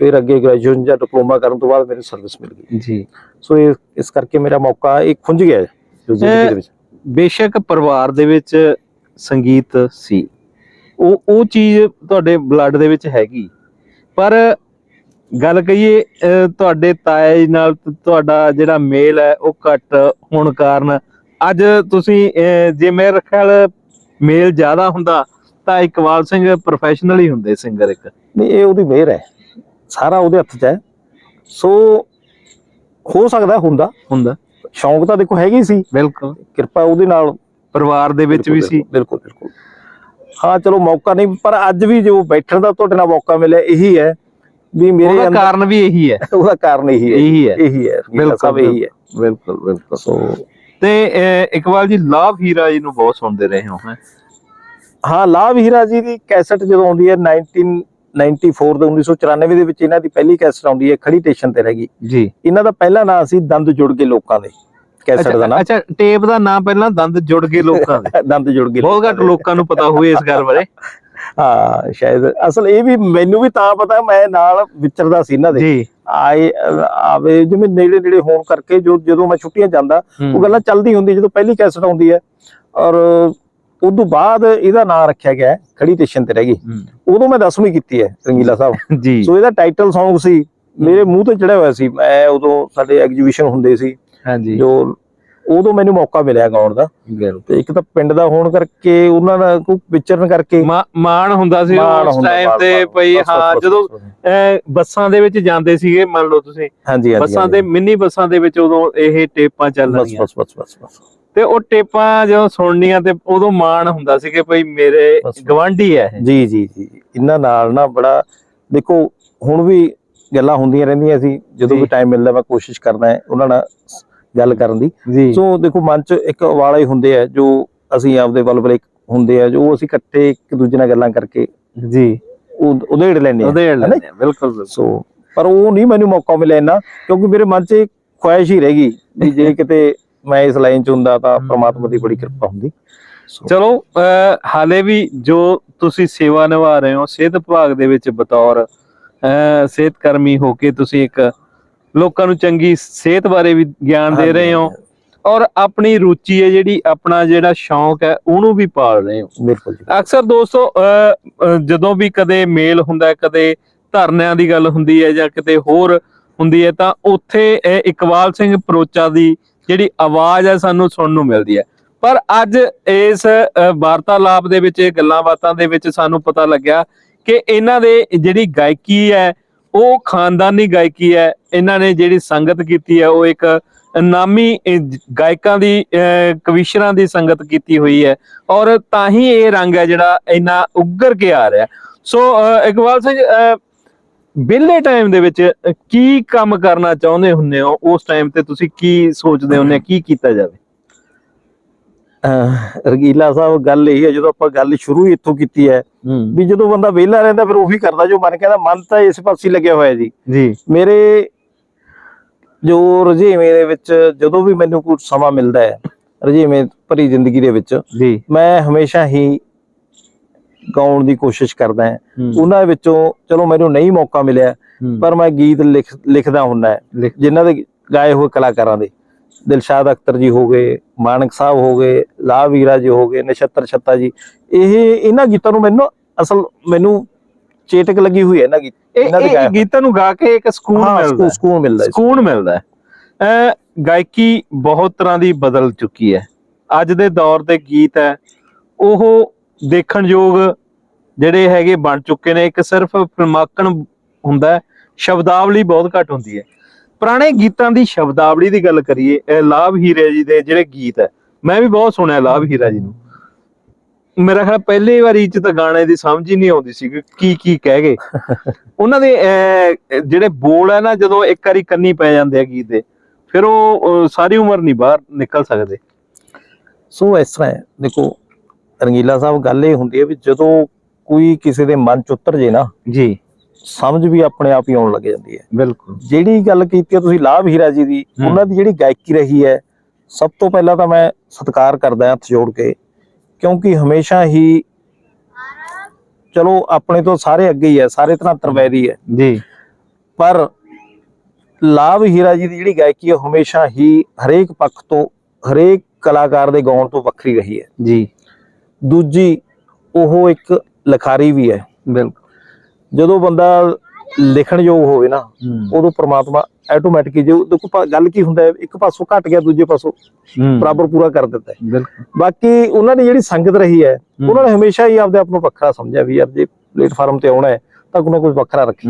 ਫਿਰ ਅੱਗੇ ਗ੍ਰੈਜੂਏਸ਼ਨ ਜਾਂ ਡਿਪਲੋਮਾ ਕਰਨ ਤੋਂ ਬਾਅਦ ਮੈਨੂੰ ਸਰਵਿਸ ਮਿਲ ਗਈ। ਜੀ। ਸੋ ਇਹ ਇਸ ਕਰਕੇ ਮੇਰਾ ਮੌਕਾ ਇਹ ਖੁੰਝ ਗਿਆ ਜੋ। ਜ਼ਿੰਦਗੀ ਦੇ ਵਿੱਚ। ਬੇਸ਼ੱਕ ਪਰਿਵਾਰ ਦੇ ਵਿੱਚ ਸੰਗੀਤ ਸੀ। ਉਹ ਉਹ ਚੀਜ਼ ਤੁਹਾਡੇ ਬਲੱਡ ਦੇ ਵਿੱਚ ਹੈਗੀ। ਪਰ ਗੱਲ ਕਹੀਏ ਤੁਹਾਡੇ ਤਾਏ ਜੀ ਨਾਲ ਤੁਹਾਡਾ ਜਿਹੜਾ ਮੇਲ ਹੈ ਉਹ ਘੱਟ ਹੋਣ ਕਾਰਨ ਅੱਜ ਤੁਸੀਂ ਜੇ ਮੇਰੇ ਖਿਆਲ ਮੇਲ ਜ਼ਿਆਦਾ ਹੁੰਦਾ ਤਾਂ ਇਕਬਾਲ ਸਿੰਘ ਪ੍ਰੋਫੈਸ਼ਨਲ ਹੀ ਹੁੰਦੇ ਸਿੰਗਰ ਇੱਕ। ਨਹੀਂ ਇਹ ਉਹਦੀ ਮਿਹਰ ਹੈ। ਸਾਰਾ ਉਹਦੇ ਹੱਥ 'ਚ ਹੈ। ਸੋ ਹੋ ਸਕਦਾ ਹੁੰਦਾ। ਹੁੰਦਾ। ਸ਼ੌਂਕ ਤਾਂ ਦੇਖੋ ਹੈਗੀ ਸੀ। ਬਿਲਕੁਲ। ਕਿਰਪਾ ਉਹਦੇ ਨਾਲ। ਪਰਿਵਾਰ ਦੇ ਵਿੱਚ ਵੀ ਸੀ। ਬਿਲਕੁਲ ਬਿਲਕੁਲ। ਹਾਂ ਚਲੋ ਮੌਕਾ ਨਹੀਂ ਪਰ ਅੱਜ ਵੀ ਜੋ ਬੈਠਣ ਦਾ ਤੁਹਾਡੇ ਨਾਲ ਮੌਕਾ ਮਿਲਿਆ ਇਹੀ ਹੈ ਵੀ ਮੇਰੇ ਉਹਦਾ ਕਾਰਨ ਵੀ ਇਹੀ ਹੈ। ਉਹਦਾ ਕਾਰਨ ਇਹੀ ਹੈ। ਇਹੀ ਹੈ। ਇਹੀ ਹੈ। ਬਿਲਕੁਲ, ਸਭ ਇਹੀ ਹੈ। ਬਿਲਕੁਲ ਬਿਲਕੁਲ। ਸੋ ਤੇ ਅਹ, ਇਕਬਾਲ ਜੀ ਲਾਭ ਹੀਰਾ ਜੀ ਨੂੰ ਬਹੁਤ ਸੁਣਦੇ ਰਹੇ ਹੋ ਹੈ? ਹਾਂ ਲਾਭ ਹੀਰਾ ਜੀ ਦੀ ਕੈਸਟ ਜਦੋਂ ਆਉਂਦੀ ਹੈ 1994 ਦੇ 1994 ਦੇ ਵਿੱਚ ਇਹਨਾਂ ਦੀ ਪਹਿਲੀ ਕੈਸਟ ਆਉਂਦੀ ਹੈ ਖੜੀ ਸਟੇਸ਼ਨ ਤੇ ਰਹਿ ਗਈ। ਜੀ। ਇਹਨਾਂ ਦਾ ਪਹਿਲਾ ਨਾਮ ਸੀ ਦੰਦ ਜੁੜ ਕੇ ਲੋਕਾਂ ਦੇ ਕੈਸਟ ਦਾ ਨਾਮ ਅੱਛਾ ਟੇਪ ਦਾ ਨਾਮ ਪਹਿਲਾਂ ਦੰਦ ਜੁੜ ਗਏ ਲੋਕਾਂ ਦੇ। ਦੰਦ ਜੁੜ ਕੇ ਬਹੁਤ ਘੱਟ ਲੋਕਾਂ ਨੂੰ ਪਤਾ ਹੋਵੇ ਇਸ ਗੱਲ ਬਾਰੇ। ਹਾਂ ਸ਼ਾਇਦ। ਅਸਲ ਇਹ ਵੀ ਮੈਨੂੰ ਵੀ ਤਾਂ ਪਤਾ ਮੈਂ ਨਾਲ ਵਿਚਰਦਾ ਸੀ ਇਹਨਾਂ ਦੇ। ਜੀ। ਆਏ ਆਵੇ ਜਿਵੇਂ ਨੇੜੇ ਨੇੜੇ ਹੋਣ ਕਰਕੇ ਜੋ ਜਦੋਂ ਮੈਂ ਛੁੱਟੀਆਂ ਜਾਂਦਾ ਉਹ ਗੱਲਾਂ ਚੱਲਦੀ ਹੁੰਦੀ ਜਦੋਂ ਪਹਿਲੀ ਕੈਸਟ ਆਉਂਦੀ ਹੈ। ਔਰ ਉਦੋਂ ਬਾਅਦ ਇਹਦਾ ਨਾਮ ਰੱਖਿਆ ਗਿਆ ਖੜੀ ਸਟੇਸ਼ਨ ਤੇ ਰਹਿ ਗਈ। ਉਦੋਂ ਮੈਂ 10ਵੀਂ ਕੀਤੀ ਹੈ ਰੰਗੀਲਾ ਸਾਹਿਬ। ਜੀ। ਸੋ ਇਹਦਾ ਟਾਈਟਲ Song ਸੀ। ਮੇਰੇ ਮੂੰਹ ਤੇ ਚੜਿਆ ਹੋਇਆ ਸੀ। ਮੈਂ ਉਦੋਂ ਸਾਡੇ ਐਗਜੀਬਿਸ਼ਨ ਹੁੰਦੇ ਸੀ। ਹਾਂਜੀ। ਜੋ ਉਦੋਂ ਮੈਨੂੰ ਮੌਕਾ ਮਿਲਿਆ ਗਾਉਣ ਦਾ। ਤੇ ਇੱਕ ਤਾਂ ਪਿੰਡ ਦਾ ਹੋਣ ਕਰਕੇ ਉਹਨਾਂ ਦਾ ਕੋਈ ਵਿਚਰਨ ਕਰਕੇ। ਮਾਣ ਹੁੰਦਾ ਸੀ ਉਸ ਟਾਈਮ ਤੇ। ਭਈ ਹਾਂ ਜਦੋਂ ਬਸ, ਦੇ ਵਿੱਚ ਜਾਂਦੇ ਸੀਗੇ ਮੰਨ ਲਓ ਤੁਸੀਂ। ਬੱਸਾਂ ਦੇ ਮਿੰਨੀ ਬੱਸਾਂ ਦੇ ਵਿੱਚ ਉਦੋਂ ਇਹ ਟੇਪਾਂ ਚੱਲ ਰਹੀਆਂ। ਬਸ ਬਸ ਬਸ ਬਸ। ਤੇ ਉਹ ਟੇਪਾਂ ਜਦੋਂ ਸੁਣਨੀਆਂ ਤੇ ਉਦੋਂ ਮਾਣ ਹੁੰਦਾ ਸੀ ਕਿ ਭਈ ਮੇਰੇ। ਗਵਾਂਢੀ ਹੈ ਜੀ ਜੀ ਜੀ। ਇਹਨਾਂ ਨਾਲ ਨਾ ਬੜਾ ਦੇਖੋ ਹੁਣ ਵੀ ਗੱਲਾਂ ਹੁੰਦੀਆਂ ਰਹਿੰਦੀਆਂ ਸੀ ਜਦੋਂ। ਵੀ ਟਾਈਮ ਮਿਲਦਾ ਮੈਂ ਕੋਸ਼ਿਸ਼ ਕਰਦਾ ਹੈ ਉਹਨਾਂ ਨਾਲ ਗੱਲ ਕਰਨ ਦੀ ਸੋ ਦੇਖੋ ਮਨ ਚ ਇੱਕ ਵਾਲਾ ਹੀ ਹੁੰਦੇ ਆ ਜੋ ਅਸੀਂ ਆਪਦੇ ਵੱਲ ਵੱਲ ਹੁੰਦੇ ਆ ਜੋ ਅਸੀਂ ਇਕੱਠੇ ਇੱਕ ਦੂਜੇ ਨਾਲ ਗੱਲਾਂ ਕਰਕੇ ਜੀ ਉਹ ਉਧੇੜ ਲੈਂਦੇ ਆ ਉਹਦੇ ਹੈ ਨਾ? ਲੈਂਦੇ ਆ, ਬਿਲਕੁਲ। ਸੋ ਪਰ ਉਹ ਨਹੀਂ ਮੈਨੂੰ ਮੌਕਾ ਮਿਲਿਆ ਇੰਨਾ ਕਿਉਂਕਿ ਮੇਰੇ ਮਨ 'ਚ ਖੁਆਇਸ਼ ਹੀ ਰਹਿ ਗਈ ਵੀ ਜੇ ਕਿਤੇ ਮੈਂ ਇਸ ਲਾਈਨ 'ਚ ਹੁੰਦਾ ਤਾਂ ਪ੍ਰਮਾਤਮਾ ਦੀ ਬੜੀ ਕਿਰਪਾ ਹੁੰਦੀ। ਚਲੋ ਹਾਲੇ ਵੀ ਜੋ ਤੁਸੀਂ ਸੇਵਾ ਨਿਭਾ ਰਹੇ ਹੋ ਸਿਹਤ ਵਿਭਾਗ ਦੇ ਵਿੱਚ ਬਤੌਰ ਸਿਹਤ ਕਰਮੀ ਹੋ ਕੇ ਤੁਸੀਂ ਇੱਕ ਲੋਕਾਂ ਨੂੰ ਚੰਗੀ ਸਿਹਤ ਬਾਰੇ ਵੀ ਗਿਆਨ ਦੇ ਰਹੇ ਹੋ ਔਰ ਆਪਣੀ ਰੁਚੀ ਹੈ ਜਿਹੜੀ ਆਪਣਾ ਜਿਹੜਾ ਸ਼ੌਂਕ ਹੈ ਉਹਨੂੰ ਵੀ ਪਾਲ ਰਹੇ ਹੋ। ਬਿਲਕੁਲ ਅਕਸਰ ਦੋਸਤੋ ਜਦੋਂ ਵੀ ਕਦੇ ਮੇਲ ਹੁੰਦਾ ਕਦੇ ਧਰਨਿਆਂ ਦੀ ਗੱਲ ਹੁੰਦੀ ਹੈ ਜਾਂ ਕਿਤੇ ਹੋਰ ਹੁੰਦੀ ਹੈ ਤਾਂ ਉੱਥੇ ਇਕਬਾਲ ਸਿੰਘ ਪਰੋਚਾ ਦੀ ਜਿਹੜੀ ਆਵਾਜ਼ ਹੈ ਸਾਨੂੰ ਸੁਣਨ ਨੂੰ ਮਿਲਦੀ ਹੈ। ਪਰ ਅੱਜ ਇਸ ਵਾਰਤਾਲਾਪ ਦੇ ਵਿੱਚ ਇਹ ਗੱਲਾਂ ਬਾਤਾਂ ਦੇ ਵਿੱਚ ਸਾਨੂੰ ਪਤਾ ਲੱਗਿਆ ਕਿ ਇਹਨਾਂ ਦੇ ਜਿਹੜੀ ਗਾਇਕੀ ਹੈ ਉਹ ਖਾਨਦਾਨੀ ਗਾਇਕੀ ਹੈ। ਇਹਨਾਂ ਨੇ ਜਿਹੜੀ ਸੰਗਤ ਕੀਤੀ ਹੈ ਉਹ ਇੱਕ ਨਾਮੀ ਗਾਇਕਾਂ ਦੀ ਕਵੀਸ਼ਰਾਂ ਦੀ ਸੰਗਤ ਕੀਤੀ ਹੋਈ ਹੈ। ਔਰ ਤਾਂ ਹੀ ਇਹ ਰੰਗ ਹੈ ਜਿਹੜਾ ਇੰਨਾ ਉੱਗਰ ਕੇ ਆ ਰਿਹਾ। ਸੋ ਇਕਬਾਲ ਸਿੰਘ ਅਹ, ਵਿਹਲੇ ਟਾਈਮ ਦੇ ਵਿੱਚ ਕੀ ਕੰਮ ਕਰਨਾ ਚਾਹੁੰਦੇ ਹੁੰਦੇ ਹੋ? ਉਸ ਟਾਈਮ ਤੇ ਤੁਸੀਂ ਕੀ ਸੋਚਦੇ ਹੁੰਦੇ ਕੀ ਕੀਤਾ ਜਾਵੇ? ਰਗੀਲਾ ਸਾਹਿਬ ਗੱਲ ਇਹ ਹੈ ਜਦੋਂ ਆਪਾਂ ਗੱਲ ਸ਼ੁਰੂ ਹੀ ਇੱਥੋਂ ਕੀਤੀ ਹੈ ਵੀ ਜਦੋਂ ਬੰਦਾ ਵਿਹਲਾ ਰਹਿੰਦਾ ਫਿਰ ਉਹੀ ਕਰਦਾ ਜੋ ਮਨ ਕਹਿੰਦਾ ਮਨ ਤਾਂ ਇਸ ਪਾਸੇ ਲੱਗਿਆ ਹੋਇਆ ਜੀ। ਜੀ। ਮੇਰੇ ਜੋ ਰੁਝੇਵੇਂ ਦੇ ਵਿੱਚ ਜਦੋਂ ਵੀ ਮੈਨੂੰ ਕੋਈ ਸਮਾਂ ਮਿਲਦਾ ਹੈ ਰੁਝੇਵੇਂ ਭਰੀ ਜ਼ਿੰਦਗੀ ਦੇ ਵਿੱਚ ਜੀ। ਮੈਂ ਹਮੇਸ਼ਾ ਹੀ ਗਾਉਣ ਦੀ ਕੋਸ਼ਿਸ਼ ਕਰਦਾ ਹਾਂ। ਉਹਨਾਂ ਵਿੱਚੋਂ ਚਲੋ ਮੈਨੂੰ ਨਹੀਂ ਮੌਕਾ ਮਿਲਿਆ ਪਰ ਮੈਂ ਗੀਤ ਲਿਖ ਲਿਖਦਾ ਹੁੰਦਾ ਜਿਨ੍ਹਾਂ ਦੇ ਗਾਏ ਹੋਏ ਕਲਾਕਾਰਾਂ ਦੇ। ਦਿਲਸ਼ਾਦ ਅਖਤਰ ਜੀ ਹੋ ਗਏ ਮਾਨਕ ਸਾਹਿਬ ਹੋ ਗਏ ਲਾ ਵੀਰਾ ਜੀ ਹੋ ਗਏ ਨਛੱਤਰ ਛੱਤਾ ਜੀ। ਇਹ ਇਹਨਾਂ ਗੀਤਾਂ ਨੂੰ ਮੈਨੂੰ ਅਸਲ ਮੈਨੂੰ ਚੇਟਕ ਲੱਗੀ ਹੋਈ ਹੈ ਇਹਨਾਂ ਗੀਤ ਇਹ ਇਹਨਾਂ ਦੇ। ਗੀਤਾਂ ਨੂੰ ਗਾ ਕੇ ਇੱਕ ਸਕੂਨ ਮਿਲਦਾ ਸਕੂਨ ਹੈ। ਸਕੂਨ ਮਿਲਦਾ ਹੈ। ਸਕੂਨ ਮਿਲਦਾ ਹੈ। ਗਾਇਕੀ ਬਹੁਤ ਤਰ੍ਹਾਂ ਦੀ ਬਦਲ ਚੁੱਕੀ ਹੈ। ਅੱਜ ਦੇ ਦੌਰ ਦੇ ਗੀਤ ਹੈ ਉਹ ਦੇਖਣਯੋਗ ਜਿਹੜੇ ਹੈਗੇ ਬਣ ਚੁੱਕੇ ਨੇ ਇੱਕ ਸਿਰਫ ਫਿਲਮਾਕਣ ਹੁੰਦਾ ਸ਼ਬਦਾਵਲੀ ਬਹੁਤ ਘੱਟ ਹੁੰਦੀ ਹੈ। ਪੁਰਾਣੇ ਗੀਤਾਂ ਦੀ ਸ਼ਬਦਾਵਲੀ ਦੀ ਗੱਲ ਕਰੀਏ ਇਹ ਲਾਭ ਹੀਰੇ ਜੀ ਦੇ ਜਿਹੜੇ ਗੀਤ ਹੈ ਮੈਂ ਵੀ ਬਹੁਤ ਸੁਣਿਆ ਲਾਭ ਹੀਰਾ ਜੀ ਨੂੰ। ਮੇਰਾ ਖਿਆਲ ਪਹਿਲੀ ਵਾਰੀ ਚ ਤਾਂ ਗਾਣੇ ਦੀ ਸਮਝ ਹੀ ਨਹੀਂ ਆਉਂਦੀ ਸੀ ਕਿ ਕੀ ਕੀ ਕਹਿ ਗਏ। ਉਹਨਾਂ ਦੇ ਅਹ, ਜਿਹੜੇ ਬੋਲ ਹੈ ਨਾ ਜਦੋਂ ਇੱਕ ਵਾਰੀ ਕੰਨੀ ਪੈ ਜਾਂਦੇ ਆ ਗੀਤ ਦੇ ਫਿਰ ਉਹ ਸਾਰੀ ਉਮਰ ਨਹੀਂ ਬਾਹਰ ਨਿਕਲ ਸਕਦੇ। ਸੋ ਇਸ ਤਰ੍ਹਾਂ ਹੈ ਦੇਖੋ ਰੰਗੀਲਾ ਸਾਹਿਬ ਗੱਲ ਇਹ ਹੁੰਦੀ ਹੈ ਵੀ ਜਦੋਂ ਕੋਈ ਕਿਸੇ ਦੇ ਮਨ ਚ ਉਤਰ ਜੇ ਨਾ ਜੀ। ਸਮਝ ਵੀ ਆਪਣੇ ਆਪ ਹੀ ਆਉਣ ਲੱਗ ਜਾਂਦੀ ਹੈ। ਬਿਲਕੁਲ। ਜਿਹੜੀ ਗੱਲ ਕੀਤੀ ਹੈ ਤੁਸੀਂ ਲਾਭ ਹੀਰਾ ਜੀ ਦੀ। ਉਹਨਾਂ ਦੀ ਜਿਹੜੀ ਗਾਇਕੀ ਰਹੀ ਹੈ ਸਭ ਤੋਂ ਪਹਿਲਾਂ ਤਾਂ ਮੈਂ ਸਤਿਕਾਰ ਕਰਦਾ ਹਾਂ ਹੱਥ ਜੋੜ ਕੇ ਕਿਉਂਕਿ ਹਮੇਸ਼ਾ ਹੀ ਚਲੋ ਆਪਣੇ ਤੋਂ ਸਾਰੇ ਅੱਗੇ ਹੀ ਹੈ ਸਾਰੇ ਤਰ੍ਹਾਂ ਤਰਵੈਦੀ ਹੈ। ਜੀ। ਪਰ ਲਾਭ ਹੀਰਾ ਜੀ ਦੀ ਜਿਹੜੀ ਗਾਇਕੀ ਹੈ ਹਮੇਸ਼ਾ ਹੀ ਹਰੇਕ ਪੱਖ ਤੋਂ ਹਰੇਕ ਕਲਾਕਾਰ ਦੇ ਗਾਉਣ ਤੋਂ ਵੱਖਰੀ ਰਹੀ ਹੈ। ਜੀ। ਦੂਜੀ ਉਹ ਇੱਕ ਲਿਖਾਰੀ ਵੀ ਹੈ। ਬਿਲਕੁਲ। ਜਦੋਂ ਬੰਦਾ ਲਿਖਣ ਯੋਗ ਹੋਵੇ ਨਾ ਉਦੋਂ ਪ੍ਰਮਾਤਮਾ ਆਟੋਮੈਟਿਕ ਹੀ ਜੋ ਦੇਖੋ ਗੱਲ ਕੀ ਹੁੰਦਾ ਹੈ ਇੱਕ ਪਾਸੋਂ ਘਟ ਗਿਆ ਦੂਜੇ ਪਾਸੋਂ ਬਰਾਬਰ ਪੂਰਾ ਕਰ ਦਿੰਦਾ ਹੈ। ਬਾਕੀ ਉਹਨਾਂ ਦੀ ਜਿਹੜੀ ਸੰਗਤ ਰਹੀ ਹੈ ਉਹਨਾਂ ਨੇ ਹਮੇਸ਼ਾ ਹੀ ਆਪਦੇ ਆਪ ਨੂੰ ਵੱਖਰਾ ਸਮਝਿਆ ਵੀ ਯਾਰ ਜੇ ਪਲੇਟਫਾਰਮ ਤੇ ਆਉਣਾ ਹੈ ਤਾਂ ਕੋਈ ਨਾ ਕੋਈ ਵੱਖਰਾ ਰੱਖੀ।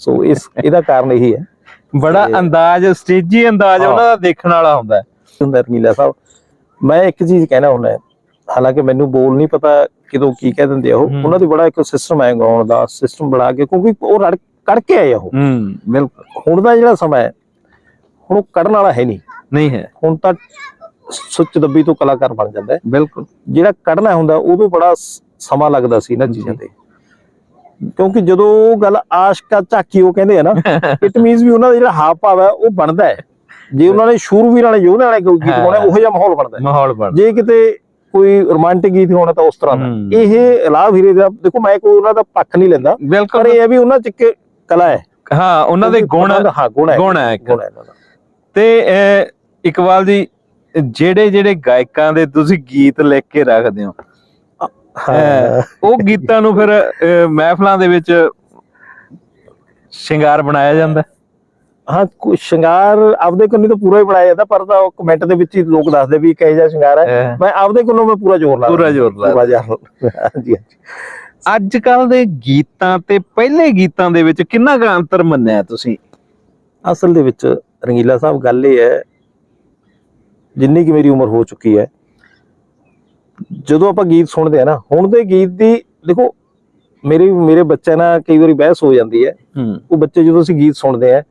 ਸੋ ਇਸ ਇਹਦਾ ਕਾਰਨ ਇਹੀ ਹੈ। ਬੜਾ ਅੰਦਾਜ਼ ਸਟੇਜੀ ਅੰਦਾਜ਼। ਉਹਨਾਂ ਦਾ ਦੇਖਣ ਵਾਲਾ ਹੁੰਦਾ ਹੈ। ਹੁੰਦਾ ਰੰਗੀਲਾ ਸਾਹਿਬ ਮੈਂ ਇੱਕ ਚੀਜ਼ ਕਹਿਣਾ ਹੁੰਦਾ ਹਾਲਾਂਕਿ ਮੈਨੂੰ ਬੋਲ ਨਹੀਂ ਪਤਾ ਕਿਦੋਂ ਕੀ ਕਹਿ ਦਿੰਦੇ ਆ ਉਹ। ਉਹਨਾਂ ਦੀ ਬੜਾ ਇੱਕ ਸਿਸਟਮ ਹੈ ਗਾਉਣ ਦਾ ਸਿਸਟਮ ਬਣਾ ਕੇ ਕਿਉਂਕਿ ਉਹ ਰੜ ਕੜ ਕੇ ਆਏ ਉਹ। ਹੂੰ। ਬਿਲਕੁਲ ਹੁਣ ਦਾ ਜਿਹੜਾ ਸਮਾਂ ਹੈ ਹੁਣ ਉਹ ਕੱਢਣ ਵਾਲਾ ਹੈ ਨਹੀਂ। ਨਹੀਂ ਹੈ। ਹੁਣ ਤਾਂ ਸੁੱਚ ਦੱਬੀ ਤੋਂ ਕਲਾਕਾਰ ਬਣ ਜਾਂਦਾ ਹੈ। ਬਿਲਕੁਲ। ਜਿਹੜਾ ਕੱਢਣਾ ਹੁੰਦਾ ਉਦੋਂ ਬੜਾ ਸਮਾਂ ਲੱਗਦਾ ਸੀ ਇਹਨਾਂ ਚੀਜ਼ਾਂ ਤੇ। ਕਿਉਂਕਿ ਜਦੋਂ ਉਹ ਗੱਲ ਆਸ਼ਕਾ ਝਾਕੀ ਉਹ ਕਹਿੰਦੇ ਆ ਨਾ ਇਟ ਮੀਨਸ ਵੀ ਉਹਨਾਂ ਦਾ ਜਿਹੜਾ ਹਾਵ ਭਾਵ ਹੈ ਉਹ ਬਣਦਾ ਹੈ। ਜੇ ਉਹਨਾਂ ਨੇ ਸ਼ੂਰਵੀਰ ਵਾਲੇ ਯੋਧੇ ਵਾਲੇ ਕੋਈ ਗੀਤ। ਗਾਉਣਾ ਉਹੋ ਜਿਹਾ ਮਾਹੌਲ ਬਣਦਾ ਹੈ। ਮਾਹੌਲ ਬਣ ਜੇ ਕਿਤੇ ਕੋਈ ਰੋਮਾਂਟਿਕ ਗੀਤ ਗਾਉਣਾ ਤਾਂ ਉਸ ਤਰ੍ਹਾਂ ਦਾ। ਇਹ ਲਾਭ ਹੀਰੇ ਦਾ ਦੇਖੋ ਮੈਂ ਕੋਈ ਉਹਨਾਂ ਦਾ ਪੱਖ ਨਹੀਂ ਲੈਂਦਾ ਪਰ ਇਹ ਹੈ ਵੀ ਉਹਨਾਂ ਚ ਇੱਕ ਕਲਾ ਹੈ। ਹਾਂ ਉਹਨਾਂ ਦੇ ਗੁਣ ਹਾਂ ਗੁਣ ਹੈ। ਗੁਣ ਹੈ ਤੇ ਇਕਬਾਲ ਜੀ ਜਿਹੜੇ ਜਿਹੜੇ ਗਾਇਕਾਂ ਦੇ ਤੁਸੀਂ ਗੀਤ ਲਿਖ ਕੇ ਰੱਖਦੇ ਹੋ ਉਹ ਗੀਤਾਂ ਨੂੰ ਫਿਰ ਮਹਿਫਲਾਂ ਦੇ ਵਿੱਚ ਸ਼ਿੰਗਾਰ ਬਣਾਇਆ ਜਾਂਦਾ? ਹੈ? ਕੋਈ ਸ਼ਿੰਗਾਰ ਆਪਦੇ ਕੋਲ ਨਹੀਂ ਤਾਂ ਪੂਰਾ ਹੀ ਬਣਾਇਆ ਜਾਂਦਾ ਪਰ ਤਾਂ ਕਮੈਂਟ ਦੇ ਵਿੱਚ ਹੀ ਲੋਕ ਦੱਸਦੇ ਵੀ ਕਿਹੋ ਜਿਹਾ ਸ਼ਿੰਗਾਰ ਹੈ। ਮੈਂ ਆਪਦੇ ਕੋਲੋਂ ਮੈਂ ਪੂਰਾ ਜ਼ੋਰ ਲਾ ਪੂਰਾ ਜ਼ੋਰ ਲਾ ਪੂਰਾ ਜ਼ੋਰ ਹਾਂਜੀ ਹਾਂਜੀ। ਅੱਜ ਕੱਲ ਦੇ ਗੀਤਾਂ ਤੇ ਪਹਿਲੇ ਗੀਤਾਂ ਦੇ ਵਿੱਚ ਕਿੰਨਾ ਕੁ ਅੰਤਰ ਮੰਨਿਆ ਤੁਸੀਂ? ਅਸਲ ਦੇ ਵਿੱਚ ਰੰਗੀਲਾ ਸਾਹਿਬ ਗੱਲ ਇਹ ਹੈ ਜਿੰਨੀ ਕਿ ਮੇਰੀ ਉਮਰ ਹੋ ਚੁੱਕੀ ਹੈ ਜਦੋਂ ਆਪਾਂ ਗੀਤ ਸੁਣਦੇ ਆ ਨਾ ਹੁਣ ਦੇ ਗੀਤ ਦੀ ਦੇਖੋ ਮੇਰੇ ਮੇਰੇ ਬੱਚੇ ਨਾਲ ਕਈ ਵਾਰੀ ਬਹਿਸ ਹੋ ਜਾਂਦੀ ਹੈ। ਹੂੰ। ਉਹ ਬੱਚੇ ਜਦੋਂ ਅਸੀਂ ਗੀਤ ਸੁਣਦੇ ਆ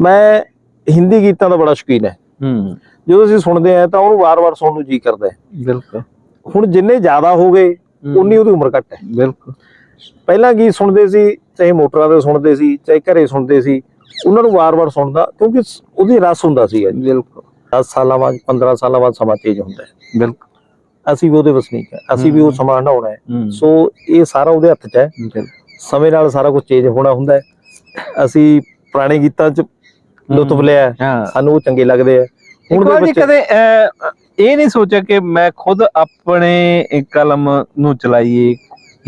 ਮੈਂ ਹਿੰਦੀ ਗੀਤਾਂ ਦਾ ਬੜਾ ਸ਼ੌਕੀਨ ਹੈ। ਹੂੰ। ਜਦੋਂ ਅਸੀਂ ਸੁਣਦੇ ਆ ਤਾਂ ਉਹਨੂੰ ਵਾਰ-ਵਾਰ ਸੁਣਨ ਨੂੰ ਜੀ ਕਰਦਾ ਹੈ। ਬਿਲਕੁਲ। ਹੁਣ ਜਿੰਨੇ ਜ਼ਿਆਦਾ ਹੋ ਗਏ ਉਨੀ ਉਹਦੀ ਉਮਰ ਘੱਟ ਹੈ। ਬਿਲਕੁਲ। ਪਹਿਲਾਂ ਗੀਤ ਸੁਣਦੇ ਸੀ ਚਾਹੇ ਮੋਟਰਾਂ ਤੇ ਸੁਣਦੇ ਸੀ ਚਾਹੇ ਘਰੇ ਸੁਣਦੇ ਸੀ ਉਹਨਾਂ ਨੂੰ ਵਾਰ-ਵਾਰ ਸੁਣਦਾ ਕਿਉਂਕਿ ਉਹਦੀ ਰਸ ਹੁੰਦਾ ਸੀ ਬਿਲਕੁਲ। 10 ਸਾਲਾਂ ਬਾਅਦ 15 ਸਾਲਾਂ ਬਾਅਦ ਸਮਾਂ ਚੇਂਜ ਹੁੰਦਾ ਹੈ। ਬਿਲਕੁਲ। ਅਸੀਂ ਵੀ ਉਹਦੇ ਵਸਨੀਕ ਹੈ। ਅਸੀਂ ਵੀ ਉਹ ਸਮਾਂ ਹੰਡਾਉਣਾ ਹੈ। ਸੋ ਇਹ ਸਾਰਾ ਉਹਦੇ ਹੱਥ 'ਚ ਹੈ। ਸਮੇਂ ਨਾਲ ਸਾਰਾ ਕੁਝ ਚੇਂਜ ਹੋਣਾ ਹੁੰਦਾ ਹੈ। ਅਸੀਂ ਪੁਰਾਣੇ ਗੀਤਾਂ 'ਚ ਲੁਤਫ ਲਿਆ ਹੈ, ਸਾਨੂੰ ਉਹ ਚੰਗੇ ਲੱਗਦੇ ਆ। ਹੁਣ ਦੇ ਬੱਚੇ ਕਦੇ ਅਹ, ਇਹ ਨਹੀਂ ਸੋਚਿਆ ਕਿ ਮੈਂ ਖੁਦ ਆਪਣੇ ਕਲਮ ਨੂੰ ਚਲਾਈਏ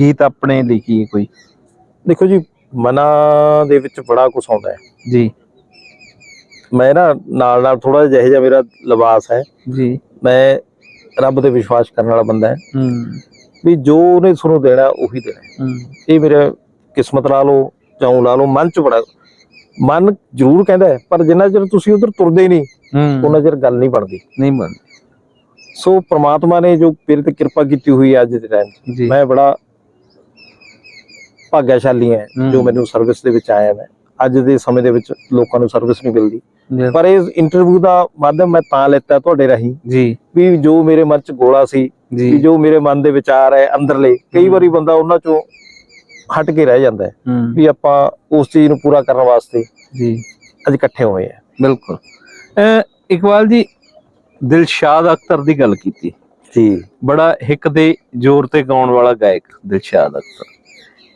ਗੀਤ ਆਪਣੇ ਲਿਖੀਏ ਕੋਈ? ਦੇਖੋ ਜੀ ਮਨਾਂ ਦੇ ਵਿੱਚ ਬੜਾ ਕੁਝ ਆਉਂਦਾ ਹੈ। ਜੀ। ਮੈਂ ਨਾ ਨਾਲ ਨਾਲ ਥੋੜਾ ਜਿਹਾ ਜਿਹਾ ਮੇਰਾ ਲਿਬਾਸ ਹੈ। ਜੀ। ਮੈਂ ਰੱਬ ਤੇ ਵਿਸ਼ਵਾਸ ਕਰਨ ਵਾਲਾ ਬੰਦਾ ਹੈ। ਹੂੰ। ਵੀ ਜੋ ਉਹਨੇ ਤੁਹਾਨੂੰ ਦੇਣਾ ਉਹੀ ਦੇਣਾ ਹੈ। ਹੂੰ। ਇਹ ਮੇਰੇ ਕਿਸਮਤ ਲਾ ਲਓ ਚਾਉ ਲਾ ਲਓ ਮਨ ਚ ਬੜਾ ਮਨ ਜ਼ਰੂਰ ਕਹਿੰਦਾ ਪਰ ਜਿੰਨਾ ਚਿਰ ਤੁਸੀਂ ਉਧਰ ਤੁਰਦੇ ਨਹੀਂ ਉਹਨਾਂ ਚਿਰ ਗੱਲ ਨਹੀਂ ਬਣਦੀ। ਨਹੀਂ ਮੰਨ ਸੋ ਪ੍ਰਮਾਤਮਾ ਨੇ ਜੋ ਮੇਰੇ ਤੇ ਕਿਰਪਾ ਕੀਤੀ ਹੋਈ ਹੈ ਅੱਜ ਦੇ ਟਾਈਮ ਮੈਂ ਬੜਾ ਭਾਗਿਆਸ਼ਾਲੀ ਹਾਂ। ਜੋ ਮੈਨੂੰ ਸਰਵਿਸ ਦੇ ਵਿੱਚ ਆਇਆ ਮੈਂ। ਅੱਜ ਦੇ ਸਮੇਂ ਦੇ ਵਿੱਚ ਲੋਕਾਂ ਨੂੰ ਸਰਵਿਸ ਨਹੀਂ ਮਿਲਦੀ। ਪਰ ਇਹ ਇੰਟਰਵਿਊ ਦਾ ਮਾਧਿਅਮ ਮੈਂ ਤਾਂ ਲੈਤਾ ਤੁਹਾਡੇ ਰਾਹੀਂ ਜੀ। ਵੀ ਜੋ ਮੇਰੇ ਮਨ ਚ ਗੋਲਾ ਸੀ ਵੀ ਜੀ ਮੇਰੇ ਮਨ ਦੇ ਵਿਚਾਰ ਹੈ ਅੰਦਰਲੇ ਕਈ। ਵਾਰੀ ਬੰਦਾ ਉਹਨਾਂ ਚੋਂ ਹਟ ਕੇ ਰਹਿ ਜਾਂਦਾ ਹੈ ਵੀ ਆਪਾਂ ਉਸ ਚੀਜ਼ ਨੂੰ ਪੂਰਾ ਕਰਨ ਵਾਸਤੇ ਜੀ। ਅੱਜ ਇਕੱਠੇ ਹੋਏ ਆ ਬਿਲਕੁਲ। ਇਕਬਾਲ ਜੀ ਦਿਲਸ਼ਾਦ ਅਖਤਰ ਦੀ ਗੱਲ ਕੀਤੀ। ਜੀ। ਬੜਾ ਹਿੱਕ ਦੇ ਜ਼ੋਰ ਤੇ ਗਾਉਣ ਵਾਲਾ ਗਾਇਕ ਦਿਲਸ਼ਾਦ ਅਖਤਰ।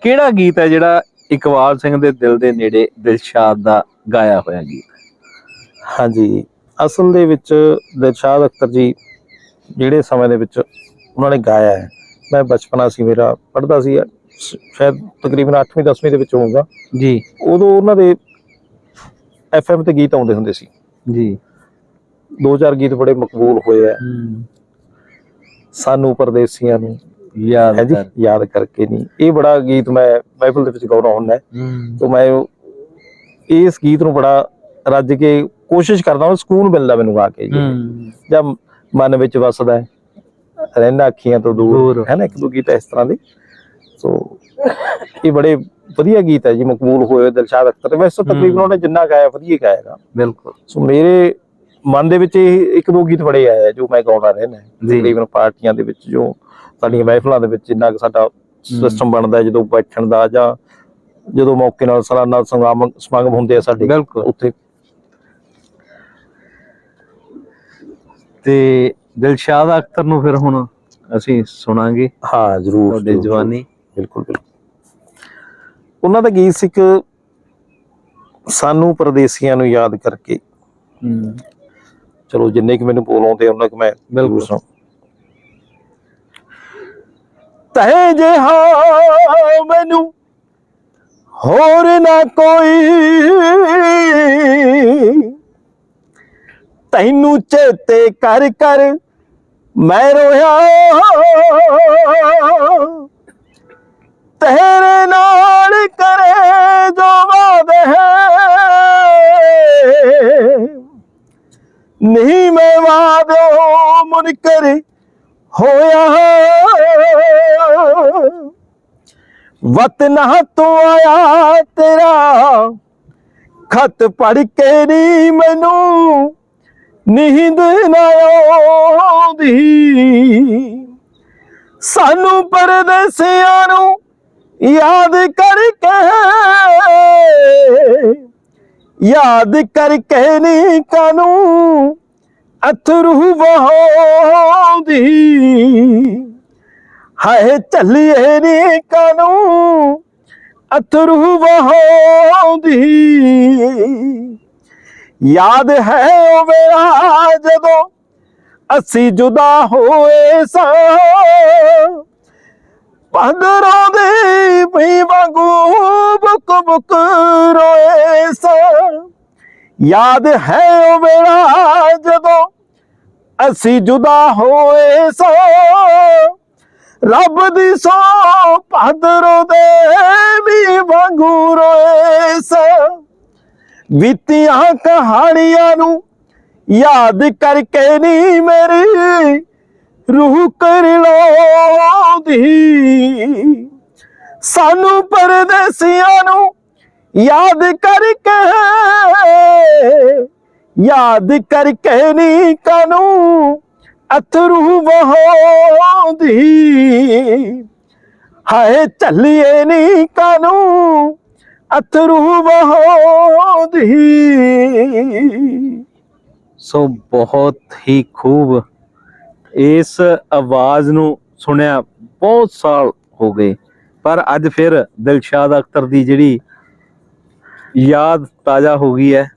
ਕਿਹੜਾ ਗੀਤ ਹੈ ਜਿਹੜਾ ਇਕਬਾਲ ਸਿੰਘ ਦੇ ਦਿਲ ਦੇ ਨੇੜੇ ਦਿਲਸ਼ਾਦ ਦਾ ਗਾਇਆ ਹੋਇਆ ਗੀਤ ਹਾਂਜੀ। ਅਸਲ ਦੇ ਵਿੱਚ ਦਿਲਸ਼ਾਦ ਅਖਤਰ ਜੀ ਜਿਹੜੇ ਸਮੇਂ ਦੇ ਵਿੱਚ ਉਹਨਾਂ ਨੇ ਗਾਇਆ ਹੈ। ਮੈਂ ਬਚਪਨਾ ਸੀ ਮੇਰਾ ਪੜ੍ਹਦਾ ਸੀ ਸ਼- ਸ਼ਾਇਦ ਤਕਰੀਬਨ 8ਵੀਂ 10ਵੀਂ ਦੇ ਵਿੱਚ ਹੋਊਗਾ। ਜੀ। ਉਦੋਂ ਉਹਨਾਂ ਦੇ ਐਫਐਮ ਤੇ ਗੀਤ ਆਉਂਦੇ ਹੁੰਦੇ ਸੀ। ਜੀ। ਦੋ ਚਾਰ ਗੀਤ ਬੜੇ ਮਕਬੂਲ ਹੋਏ ਆ। ਸਾਨੂੰ ਪਰਦੇਸੀਆਂ ਨੂੰ ਯਾਦ ਹੈ ਜੀ ਯਾਦ ਕਰਕੇ ਨਹੀਂ। ਇਹ ਬੜਾ ਗੀਤ ਮੈਂ ਬਾਈਬਲ ਦੇ ਵਿੱਚ ਗਾਉਣਾ ਹੁੰਦਾ। ਤੋਂ ਮੈਂ ਇਸ ਗੀਤ ਨੂੰ ਬੜਾ ਰੱਜ ਕੇ ਕੋਸ਼ਿਸ਼ ਕਰਦਾ ਹਾਂ ਸਕੂਨ ਮਿਲਦਾ ਮੈਨੂੰ ਗਾ ਕੇ। ਜੀ ਜਦ ਮਨ ਵਿੱਚ ਵਸਦਾ ਹੈ। ਰਹਿੰਦਾ ਅੱਖੀਆਂ ਤੋਂ ਦੂਰ। ਦੂਰ। ਹੈ ਨਾ ਇੱਕ ਦੋ ਗੀਤ ਇਸ ਤਰ੍ਹਾਂ ਦੇ। ਸੋ ਇਹ ਬੜੇ ਵਧੀਆ ਗੀਤ ਹੈ ਜੀ ਮਕਬੂਲ ਹੋਏ ਦਿਲਸ਼ਾਦ ਅਖਤਰ। ਵੈਸੇ ਤਕਰੀਬਨ। ਉਹਨੇ ਜਿੰਨਾ ਗਾਇਆ ਵਧੀਆ ਗਾਇਆਗਾ ਬਿਲਕੁਲ। ਸੋ ਮੇਰੇ ਮਨ ਦੇ ਵਿੱਚ ਇਹ ਇੱਕ ਦੋ ਗੀਤ ਬੜੇ ਆਏ ਜੋ ਮੈਂ ਗਾਉਂਦਾ ਰਹਿੰਦਾ ਜੀ। ਤਕਰੀਬਨ ਪਾਰਟੀਆਂ ਦੇ ਵਿੱਚ ਜੋ ਸਾਡੀਆਂ ਮਹਿਫਲਾਂ ਦੇ ਵਿੱਚ ਜਿੰਨਾ ਕੁ ਸਾਡਾ ਸਿਸਟਮ ਬਣਦਾ ਜਦੋਂ ਬੈਠਣ ਦਾ ਜਾਂ ਜਦੋਂ ਮੌਕੇ ਨਾਲ ਸਾਲਾਨਾ ਸੰਗਰਾਮ ਸਮਾਗਮ ਹੁੰਦੇ ਆ ਸਾਡੇ ਉੱਥੇ। ਤੇ ਦਿਲਸ਼ਾਦ ਅਖਤਰ ਨੂੰ ਫਿਰ ਹੁਣ ਅਸੀਂ ਸੁਣਾਂਗੇ। ਹਾਂ ਜ਼ਰੂਰ ਤੁਹਾਡੇ ਜਵਾਨੀ। ਬਿਲਕੁਲ ਬਿਲਕੁਲ ਉਹਨਾਂ ਦਾ ਗੀਤ ਸੀ ਇੱਕ ਸਾਨੂੰ ਪਰਦੇਸੀਆਂ ਨੂੰ ਯਾਦ ਕਰਕੇ ਹੂੰ ਚਲੋ ਜਿੰਨੇ ਕਿ ਮੈਨੂੰ ਬੋਲ ਆਉਂਦੇ ਉਹਨਾਂ ਕਿ ਮੈਂ ਬਿਲਕੁਲ। ਸੁਣਾਂ। ਤੈ ਜਿਹਾ ਮੈਨੂੰ ਹੋਰ ਨਾ ਕੋਈ ਤੈਨੂੰ ਚੇਤੇ ਕਰ ਕਰ ਮੈਂ ਰੋਇਆ ਤੇਰੇ ਨਾਲ ਕਰੇ ਜੋ ਵਾਦੇ ਨਹੀਂ ਮੈਂ ਵਾਦਿਓ ਮੁਨਕਰ ਹੋਇਆ। ਵਤਨ ਤੋਂ ਆਇਆ ਤੇਰਾ, ਖਤ ਪੜ ਕੇ ਨੀ ਮੈਨੂੰ ਨੀਂਦ ਨਾ ਆਉਂਦੀ। ਸਾਨੂੰ ਪਰਦੇਸਿਆਂ ਨੂੰ ਯਾਦ ਕਰਕੇ। ਯਾਦ ਕਰਕੇ ਨੀ ਕਾਨੂੰ ਅਥਰੂ ਵਹਾਉਂਦੀ। ਹਾਏ ਚੱਲੀਏ ਨੀ ਕਾਨੂੰ ਅਥਰੂ ਵਹਾਉਂਦੀ। ਯਾਦ ਹੈ ਉਹ ਵੇਲਾ ਜਦੋਂ ਅਸੀਂ ਜੁਦਾ ਹੋਏ ਸਾਂ। ਪੰਦਰਾਂ ਦੇ ਪਈ ਵਾਂਗੂ ਬੁੱਕ ਬੁੱਕ ਰੋਏ ਸਾਂ ਯਾਦ ਹੈ ਉਹ ਵੇਲਾ ਜਦੋਂ ਅਸੀਂ ਜੁਦਾ ਹੋਏ ਸੋ। ਰੱਬ ਦੀ ਸੋ ਭਾਦਰੋਂ ਦੇ ਵੀ ਵਾਂਗੂ ਰੋਏ ਸੋ। ਬੀਤੀਆਂ ਕਹਾਣੀਆਂ ਨੂੰ ਯਾਦ ਕਰਕੇ ਨੀ ਮੇਰੀ ਰੂਹ ਕਰ ਲੋਦੀ ਸਾਨੂੰ ਪਰਦੇਸੀਆਂ ਨੂੰ ਯਾਦ ਕਰਕੇ ਯਾਦ ਕਰਕੇ ਨੀ ਕਾਨੂੰ ਅਥਰੂ ਵਹਾਉਂਦੀ। ਹਾਏ ਚੱਲੀਏ ਨੀ ਕਾਨੂੰ ਅਥਰੂ ਵਹਾਉਂਦੀ। ਸੋ ਬਹੁਤ ਹੀ ਖੂਬ ਇਸ ਆਵਾਜ਼ ਨੂੰ ਸੁਣਿਆ ਬਹੁਤ ਸਾਲ ਹੋ ਗਏ। ਪਰ ਅੱਜ ਫਿਰ ਦਿਲਸ਼ਾਦ ਅਖਤਰ ਦੀ ਜਿਹੜੀ ਯਾਦ ਤਾਜ਼ਾ ਹੋ ਗਈ ਹੈ।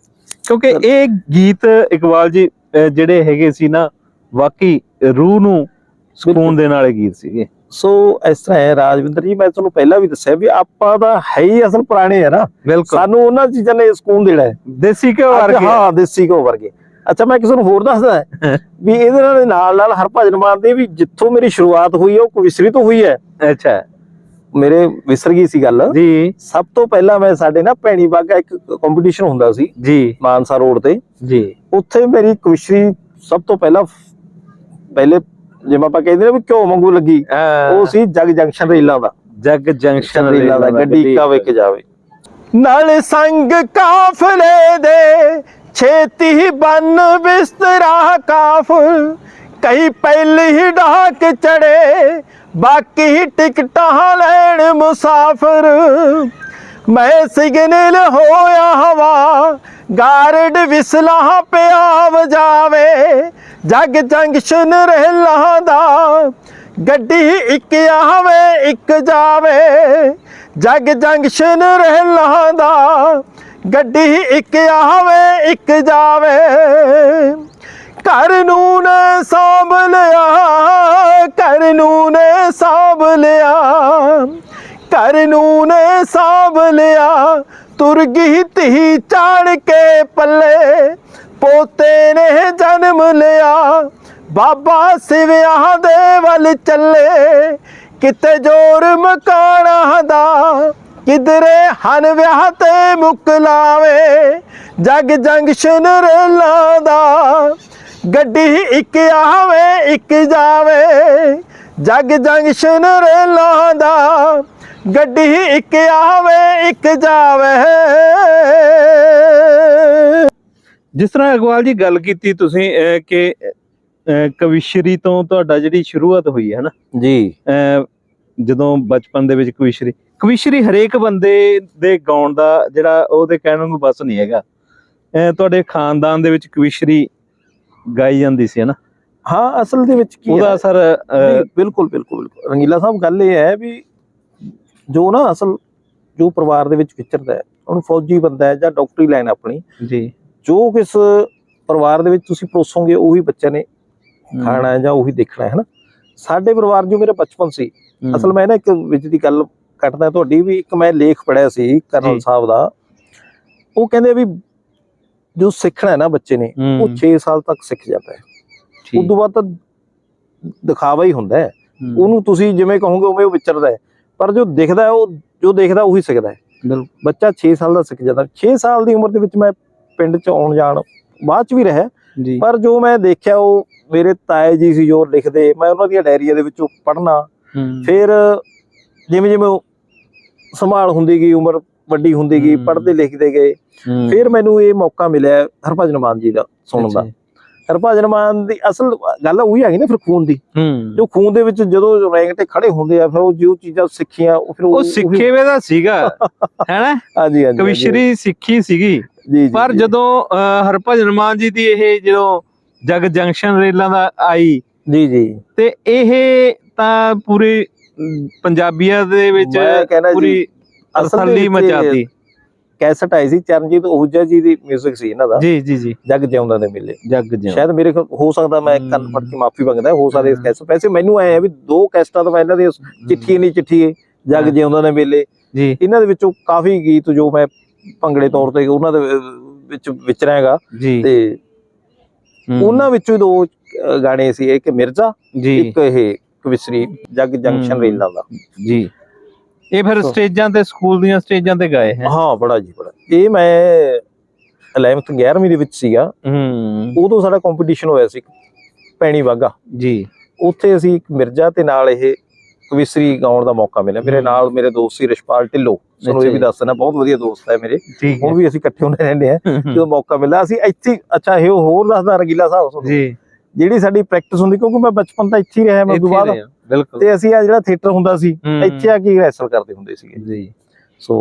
ਕਿਉਂਕਿ ਇਹ ਗੀਤ ਇਕਬਾਲ ਜੀ ਜਿਹੜੇ ਹੈਗੇ ਸੀ ਨਾ ਵਾਕਈ ਰੂਹ ਨੂੰ ਸਕੂਨ ਦੇਣ ਵਾਲੇ ਗੀਤ ਸੀਗੇ। ਸੋ ਇਸ ਤਰ੍ਹਾਂ ਹੈ ਰਾਜਵਿੰਦਰ ਜੀ ਮੈਂ ਤੁਹਾਨੂੰ ਪਹਿਲਾਂ ਵੀ ਦੱਸਿਆ ਵੀ ਆਪਾਂ ਦਾ ਹੈ ਹੀ ਅਸਲ ਪੁਰਾਣੇ ਆ ਨਾ। ਸਾਨੂੰ ਉਹਨਾਂ ਚੀਜ਼ਾਂ ਨੇ ਸਕੂਨ ਦੇਣਾ ਹੈ। ਦੇਸੀ ਘਿਓ ਵਰਗੇ। ਹਾਂ ਦੇਸੀ ਘਿਓ ਵਰਗੇ। ਅੱਛਾ ਮੈਂ ਕਿਸੇ ਨੂੰ ਹੋਰ ਦੱਸਦਾ ਵੀ ਇਹਦੇ ਨਾਲ ਨਾਲ ਨਾਲ ਹਰਭਜਨ ਮਾਨ ਦੇ ਵੀ ਜਿੱਥੋਂ ਮੇਰੀ ਸ਼ੁਰੂਆਤ ਹੋਈ ਉਹ ਕਵਿਸ਼ਰੀ ਤੋਂ ਹੋਈ ਹੈ। ਅੱਛਾ। ਮੇਰੇ ਵਿਸਰ ਗਈ ਸੀ ਗੱਲ। ਜੀ। ਸਭ ਤੋਂ ਪਹਿਲਾਂ ਮੈਂ ਸਾਡੇ ਨਾ ਭੈਣੀ ਬਾਗਾ ਇੱਕ ਕੰਪੀਟੀਸ਼ਨ ਹੁੰਦਾ ਸੀ ਜੀ। ਮਾਨਸਾ ਰੋਡ ਤੇ। ਜੀ। ਉੱਥੇ ਮੇਰੀ ਕਵਿਸ਼ਰੀ ਸਭ ਤੋਂ ਪਹਿਲਾਂ ਪਹਿਲੇ ਜਿਵੇਂ ਆਪਾਂ ਕਹਿੰਦੇ ਨੇ ਵੀ ਘਿਓ ਵਾਂਗੂ ਲੱਗੀ ਉਹ ਸੀ ਜਗ ਜੰਕਸ਼ਨ ਰੇਲਾਂ ਦਾ। ਜਗ ਜੰਕਸ਼ਨ ਰੇਲਾਂ ਦਾ ਗੱਡੀ ਕਾ ਵੇਖ ਜਾਵੇ। ਨਾਲ ਸੰਗ ਕਾਫਲੇ ਦੇ ਛੇਤੀ ਬਨ ਬਿਸਤਰਾ ਕਾਫਲ ਕਈ ਪਹਿਲੇ ਹੀ ਡਾਕ ਚੜੇ, ਬਾਕੀ ਟਿਕਟਾਂ ਲੈਣ ਮੁਸਾਫਰ। ਮੈਂ ਸਿਗਨਲ ਹੋਇਆ ਹਵਾ, ਗਾਰਡ ਵਿਸਲਾ ਪਿਆ ਵਜਾਵੇ ਜਗ ਜੰਕਸ਼ਨ ਰਹਿਲਾਂ ਦਾ, ਗੱਡੀ ਇੱਕ ਆਵੇ, ਇੱਕ ਜਾਵੇ। ਜਗ ਜੰਕਸ਼ਨ ਰਹਿਲਾਂ ਦਾ ਗੱਡੀ ਇੱਕ ਆਵੇ, ਇੱਕ ਜਾਵੇ। ਘਰ ਨੂੰ ਨੇ ਸਾਂਭ ਲਿਆ, ਘਰ ਨੂੰ ਨੇ ਸਾਂਭ ਲਿਆ। ਘਰ ਨੂੰ ਨੇ ਸਾਂਭ ਲਿਆ, ਤੁਰ ਗਈ ਧੀ ਚਾੜ ਕੇ ਪੱਲੇ। ਪੋਤੇ ਨੇ ਜਨਮ ਲਿਆ, ਬਾਬਾ ਸਿਵਿਆ ਦੇ ਵੱਲ ਚੱਲੇ। ਕਿਤੇ ਜੋਰ ਮਕਾਣਾ ਦਾ ਕਿਧਰੇ ਹਨ ਵਿਆਹ ਤੇ ਮੁਕਲਾਵੇ ਜਗ ਜੰਕਸ਼ਨ ਰੇਲਾਂ ਦਾ। ਗੱਡੀ ਇੱਕ ਆਵੇ ਇੱਕ ਜਾਵੇ ਜਗ ਜੰਕਸ਼ਨ ਰੇਲਾਂ ਦਾ। ਗੱਡੀ ਇੱਕ ਆਵੇ ਇੱਕ ਜਾਵੇ। ਜਿਸ ਤਰ੍ਹਾਂ ਅਗਵਾਲ ਜੀ ਗੱਲ ਕੀਤੀ ਤੁਸੀਂ ਕਿ ਕਵਿਸ਼ਰੀ ਤੋਂ ਤੁਹਾਡਾ ਜਿਹੜੀ ਸ਼ੁਰੂਆਤ ਹੋਈ ਹੈ ਨਾ? ਜੀ। ਅਹ, ਜਦੋਂ ਬਚਪਨ ਦੇ ਵਿੱਚ ਕਵਿਸ਼ਰੀ ਕਵਿਸ਼ਰੀ ਹਰੇਕ ਬੰਦੇ ਦੇ ਗਾਉਣ ਦਾ ਜਿਹੜਾ ਉਹਦੇ ਕਹਿਣ ਨੂੰ ਬਸ ਨਹੀਂ ਹੈਗਾ। ਤੁਹਾਡੇ ਖਾਨਦਾਨ ਦੇ ਵਿੱਚ ਕਵਿਸ਼ਰੀ ਗਾਈ ਜਾਂਦੀ ਸੀ ਹੈ ਨਾ ਹਾਂ ਅਸਲ ਦੇ ਵਿੱਚ ਕੀ ਉਹਦਾ ਅਸਰ ਬਿਲਕੁਲ ਬਿਲਕੁਲ ਬਿਲਕੁਲ। ਰੰਗੀਲਾ ਸਾਹਿਬ ਗੱਲ ਇਹ ਹੈ ਵੀ ਜੋ ਨਾ ਅਸਲ ਜੋ ਪਰਿਵਾਰ ਦੇ ਵਿੱਚ ਵਿਚਰਦਾ ਹੈ ਉਹਨੂੰ ਫੌਜੀ ਬੰਦਾ ਹੈ ਜਾਂ ਡਾਕਟਰੀ ਲਾਈਨ ਆਪਣੀ ਜੀ। ਜੋ ਕਿਸ ਪਰਿਵਾਰ ਦੇ ਵਿੱਚ ਤੁਸੀਂ ਪਰੋਸੋਗੇ ਉਹੀ ਬੱਚੇ ਨੇ ਖਾਣਾ ਹੈ ਜਾਂ ਉਹੀ ਦੇਖਣਾ ਹੈ ਹਨਾ? ਸਾਡੇ ਪਰਿਵਾਰ ਜੋ ਮੇਰਾ ਬਚਪਨ ਸੀ ਅਸਲ ਮੈਂ ਨਾ ਇੱਕ ਵਿੱਚ ਦੀ ਗੱਲ ਕੱਟਦਾ ਤੁਹਾਡੀ ਵੀ ਇੱਕ ਮੈਂ ਲੇਖ ਪੜਿਆ ਸੀ ਕਰਨਲ ਜੀ। ਸਾਹਿਬ ਦਾ। ਉਹ ਕਹਿੰਦੇ ਵੀ ਜੋ ਸਿੱਖਣਾ ਹੈ ਨਾ ਬੱਚੇ ਨੇ ਉਹ 6 ਸਾਲ ਤੱਕ ਸਿੱਖ ਜਾਂਦਾ ਹੈ। ਠੀਕ, ਉਸ ਤੋਂ ਬਾਅਦ ਤਾਂ ਦਿਖਾਵਾ ਹੀ ਹੁੰਦਾ ਹੈ। ਉਹਨੂੰ ਤੁਸੀਂ ਜਿਵੇਂ ਕਹੋਗੇ ਉਵੇਂ ਉਹ ਵਿਚਰਦਾ ਹੈ। ਪਰ ਜੋ ਦਿਖਦਾ ਉਹ ਜੋ ਦੇਖਦਾ ਉਹੀ ਸਿੱਖਦਾ ਹੈ। ਬੱਚਾ 6 ਸਾਲ ਦਾ ਸਿੱਖ ਜਾਂਦਾ। 6 ਸਾਲ ਦੀ ਉਮਰ ਦੇ ਵਿੱਚ ਮੈਂ ਪਿੰਡ 'ਚ ਆਉਣ ਜਾਣ ਬਾਅਦ 'ਚ ਵੀ ਰਿਹਾ। ਪਰ ਜੋ ਮੈਂ ਦੇਖਿਆ ਉਹ ਮੇਰੇ ਤਾਏ ਜੀ ਸੀ ਜੋ ਲਿਖਦੇ ਮੈਂ ਉਹਨਾਂ ਦੀਆਂ ਡਾਇਰੀਆਂ ਦੇ ਵਿੱਚੋਂ ਪੜ੍ਹਨਾ। ਫਿਰ ਜਿਵੇਂ ਜਿਵੇਂ ਉਹ ਸੰਭਾਲ ਹੁੰਦੀ ਗਈ ਉਮਰ ਵੱਡੀ ਹੁੰਦੀ ਗਈ। ਪੜ੍ਹਦੇ ਲਿਖਦੇ ਗਏ। ਫਿਰ ਮੈਨੂੰ ਇਹ ਮੌਕਾ ਮਿਲਿਆ ਹਰਭਜਨ ਮਾਨ ਜੀ ਦਾ ਸੁਣਨ ਦਾ। ਹਰਭਜਨ ਮਾਨ ਦੀ ਅਸਲ ਗੱਲ ਉਹੀ ਹੈਗੀ ਨਾ ਫਿਰ ਖੂਨ ਦੀ। ਜੋ ਖੂਨ ਦੇ ਵਿੱਚ ਜਦੋਂ ਰੈਂਕ ਤੇ ਖੜੇ ਹੁੰਦੇ ਆ ਫਿਰ ਉਹ ਜੋ ਚੀਜ਼ਾਂ ਸਿੱਖੀਆਂ ਉਹ ਫਿਰ ਉਹ ਸਿੱਖੇ ਵੇ ਦਾ ਸੀਗਾ ਹੈਨਾ? ਹਾਂਜੀ ਹਾਂਜੀ ਕਵਿਸ਼ਰੀ ਸਿੱਖੀ ਸੀਗੀ। ਪਰ। ਜਦੋਂ ਹਰਭਜਨ ਮਾਨ ਜੀ ਦੀ ਇਹ ਜਦੋਂ ਜਗ ਜੰਕਸ਼ਨ ਰੇਲਾਂ ਦਾ ਆਈ ਜੀ ਜੀ। ਤੇ ਇਹ ਤਾਂ ਪੂਰੀ ਪੰਜਾਬੀਆਂ ਦੇ ਵਿੱਚ ਮੈਂ ਕਹਿਣਾ ਜੀ ਪੂਰੀ ਅਸਲ ਦੇ ਅਸਲੀ ਵਿੱਚ ਮਚਾਤੀ। ਕੈਸਟ ਆਈ ਸੀ ਚਰਨਜੀਤ ਉਹਜਾ ਜੀ ਦੀ 뮤직 ਸੀ ਇਹਨਾਂ ਦਾ। ਜੀ ਜੀ ਜੀ। ਜਗ ਜਿਉਂਦਾ ਦੇ ਮੇਲੇ। ਜਗ ਜਿਉਂ ਸ਼ਾਇਦ ਮੇਰੇ ਕੋਲ ਹੋ ਸਕਦਾ ਮੈਂ ਕੰਨ ਫੜ ਕੇ ਮਾਫੀ ਮੰਗਦਾ ਹੋ ਸਕਦਾ ਇਸ। ਕੈਸਟ। ਵੈਸੇ ਮੈਨੂੰ ਹੈ ਵੀ ਦੋ ਕੈਸਟਾਂ ਤਾਂ ਮੈਂ ਇਹਨਾਂ ਦੀ ਚਿੱਠੀ ਨਹੀਂ ਚਿੱਠੀ ਜਗ ਹਾਂ। ਜਿਉਂਦਾ ਦੇ ਮੇਲੇ। ਜੀ। ਇਹਨਾਂ ਦੇ ਵਿੱਚੋਂ ਕਾਫੀ ਗੀਤ ਜੋ ਮੈਂ ਭੰਗੜੇ ਤੌਰ ਤੇ ਉਹਨਾਂ ਦੇ ਅਹ, ਵਿੱਚ ਵਿਚਰਾਂਗਾ। ਜੀ। ਤੇ ਹਮ, ਉਹਨਾਂ ਵਿੱਚੋਂ ਹੀ ਦੋ ਅਹ, ਗਾਣੇ ਸੀ ਇੱਕ ਮਿਰਜ਼ਾ ਜੀ। ਇੱਕ ਇਹ ਕਵਿਸ਼ਰੀ ਜਗ ਜੰਕਸ਼ਨ। ਰੇਲਾਂ ਦਾ। ਜੀ। ਇਹ ਫਿਰ ਸਟੇਜਾਂ ਤੇ ਸਕੂਲ ਦੀਆਂ ਸਟੇਜਾਂ ਤੇ ਗਾਏ ਹੈ? ਹਾਂ ਬੜਾ ਜੀ ਬੜਾ। ਇਹ ਮੈਂ 11th 11ਵੀਂ ਦੇ ਵਿੱਚ ਸੀਗਾ। ਹੂੰ। ਉਦੋਂ ਸਾਡਾ ਕੰਪੀਟੀਸ਼ਨ ਹੋਇਆ ਸੀ ਪੈਣੀ ਵਾਗਾ ਜੀ। ਉੱਥੇ ਅਸੀਂ ਇੱਕ ਮਿਰਜ਼ਾ ਤੇ ਨਾਲ ਇਹ ਕਵਿਸ਼ਰੀ ਗਾਉਣ ਦਾ ਮੌਕਾ ਮਿਲਿਆ। ਮੇਰੇ। ਨਾਲ ਮੇਰੇ ਦੋਸਤ ਸੀ ਰਿਸ਼ਪਾਲ ਢਿੱਲੋਂ। ਤੁਹਾਨੂੰ ਇਹ ਵੀ ਜੀ। ਦੱਸ ਦੇਣਾ ਬਹੁਤ ਵਧੀਆ ਦੋਸਤ ਹੈ ਮੇਰੇ। ਹੁਣ ਵੀ ਅਸੀਂ ਇਕੱਠੇ ਹੁੰਦੇ ਰਹਿੰਦੇ ਆ ਜਦੋਂ ਮੌਕਾ ਮਿਲਿਆ ਅਸੀਂ ਇੱਥੇ ਅੱਛਾ ਇਹ ਹੋਰ ਦੱਸਦਾ ਰਗੀਲਾ ਸਾਹਿਬ ਜੀ। ਜਿਹੜੀ ਸਾਡੀ ਪ੍ਰੈਕਟਿਸ ਹੁੰਦੀ ਕਿਉਂਕਿ ਮੈਂ ਬਚਪਨ ਤਾਂ ਇੱਥੇ ਹੀ ਰਿਹਾ ਮੈਂ ਉਦੋਂ ਬਾਅਦ ਬਿਲਕੁਲ ਤੇ ਅਸੀਂ ਆ ਜਿਹੜਾ ਥੀਏਟਰ ਹੁੰਦਾ ਸੀ। ਇੱਥੇ ਆ ਕੇ ਰੈਸਲ ਕਰਦੇ ਹੁੰਦੇ ਸੀਗੇ ਜੀ ਸੋ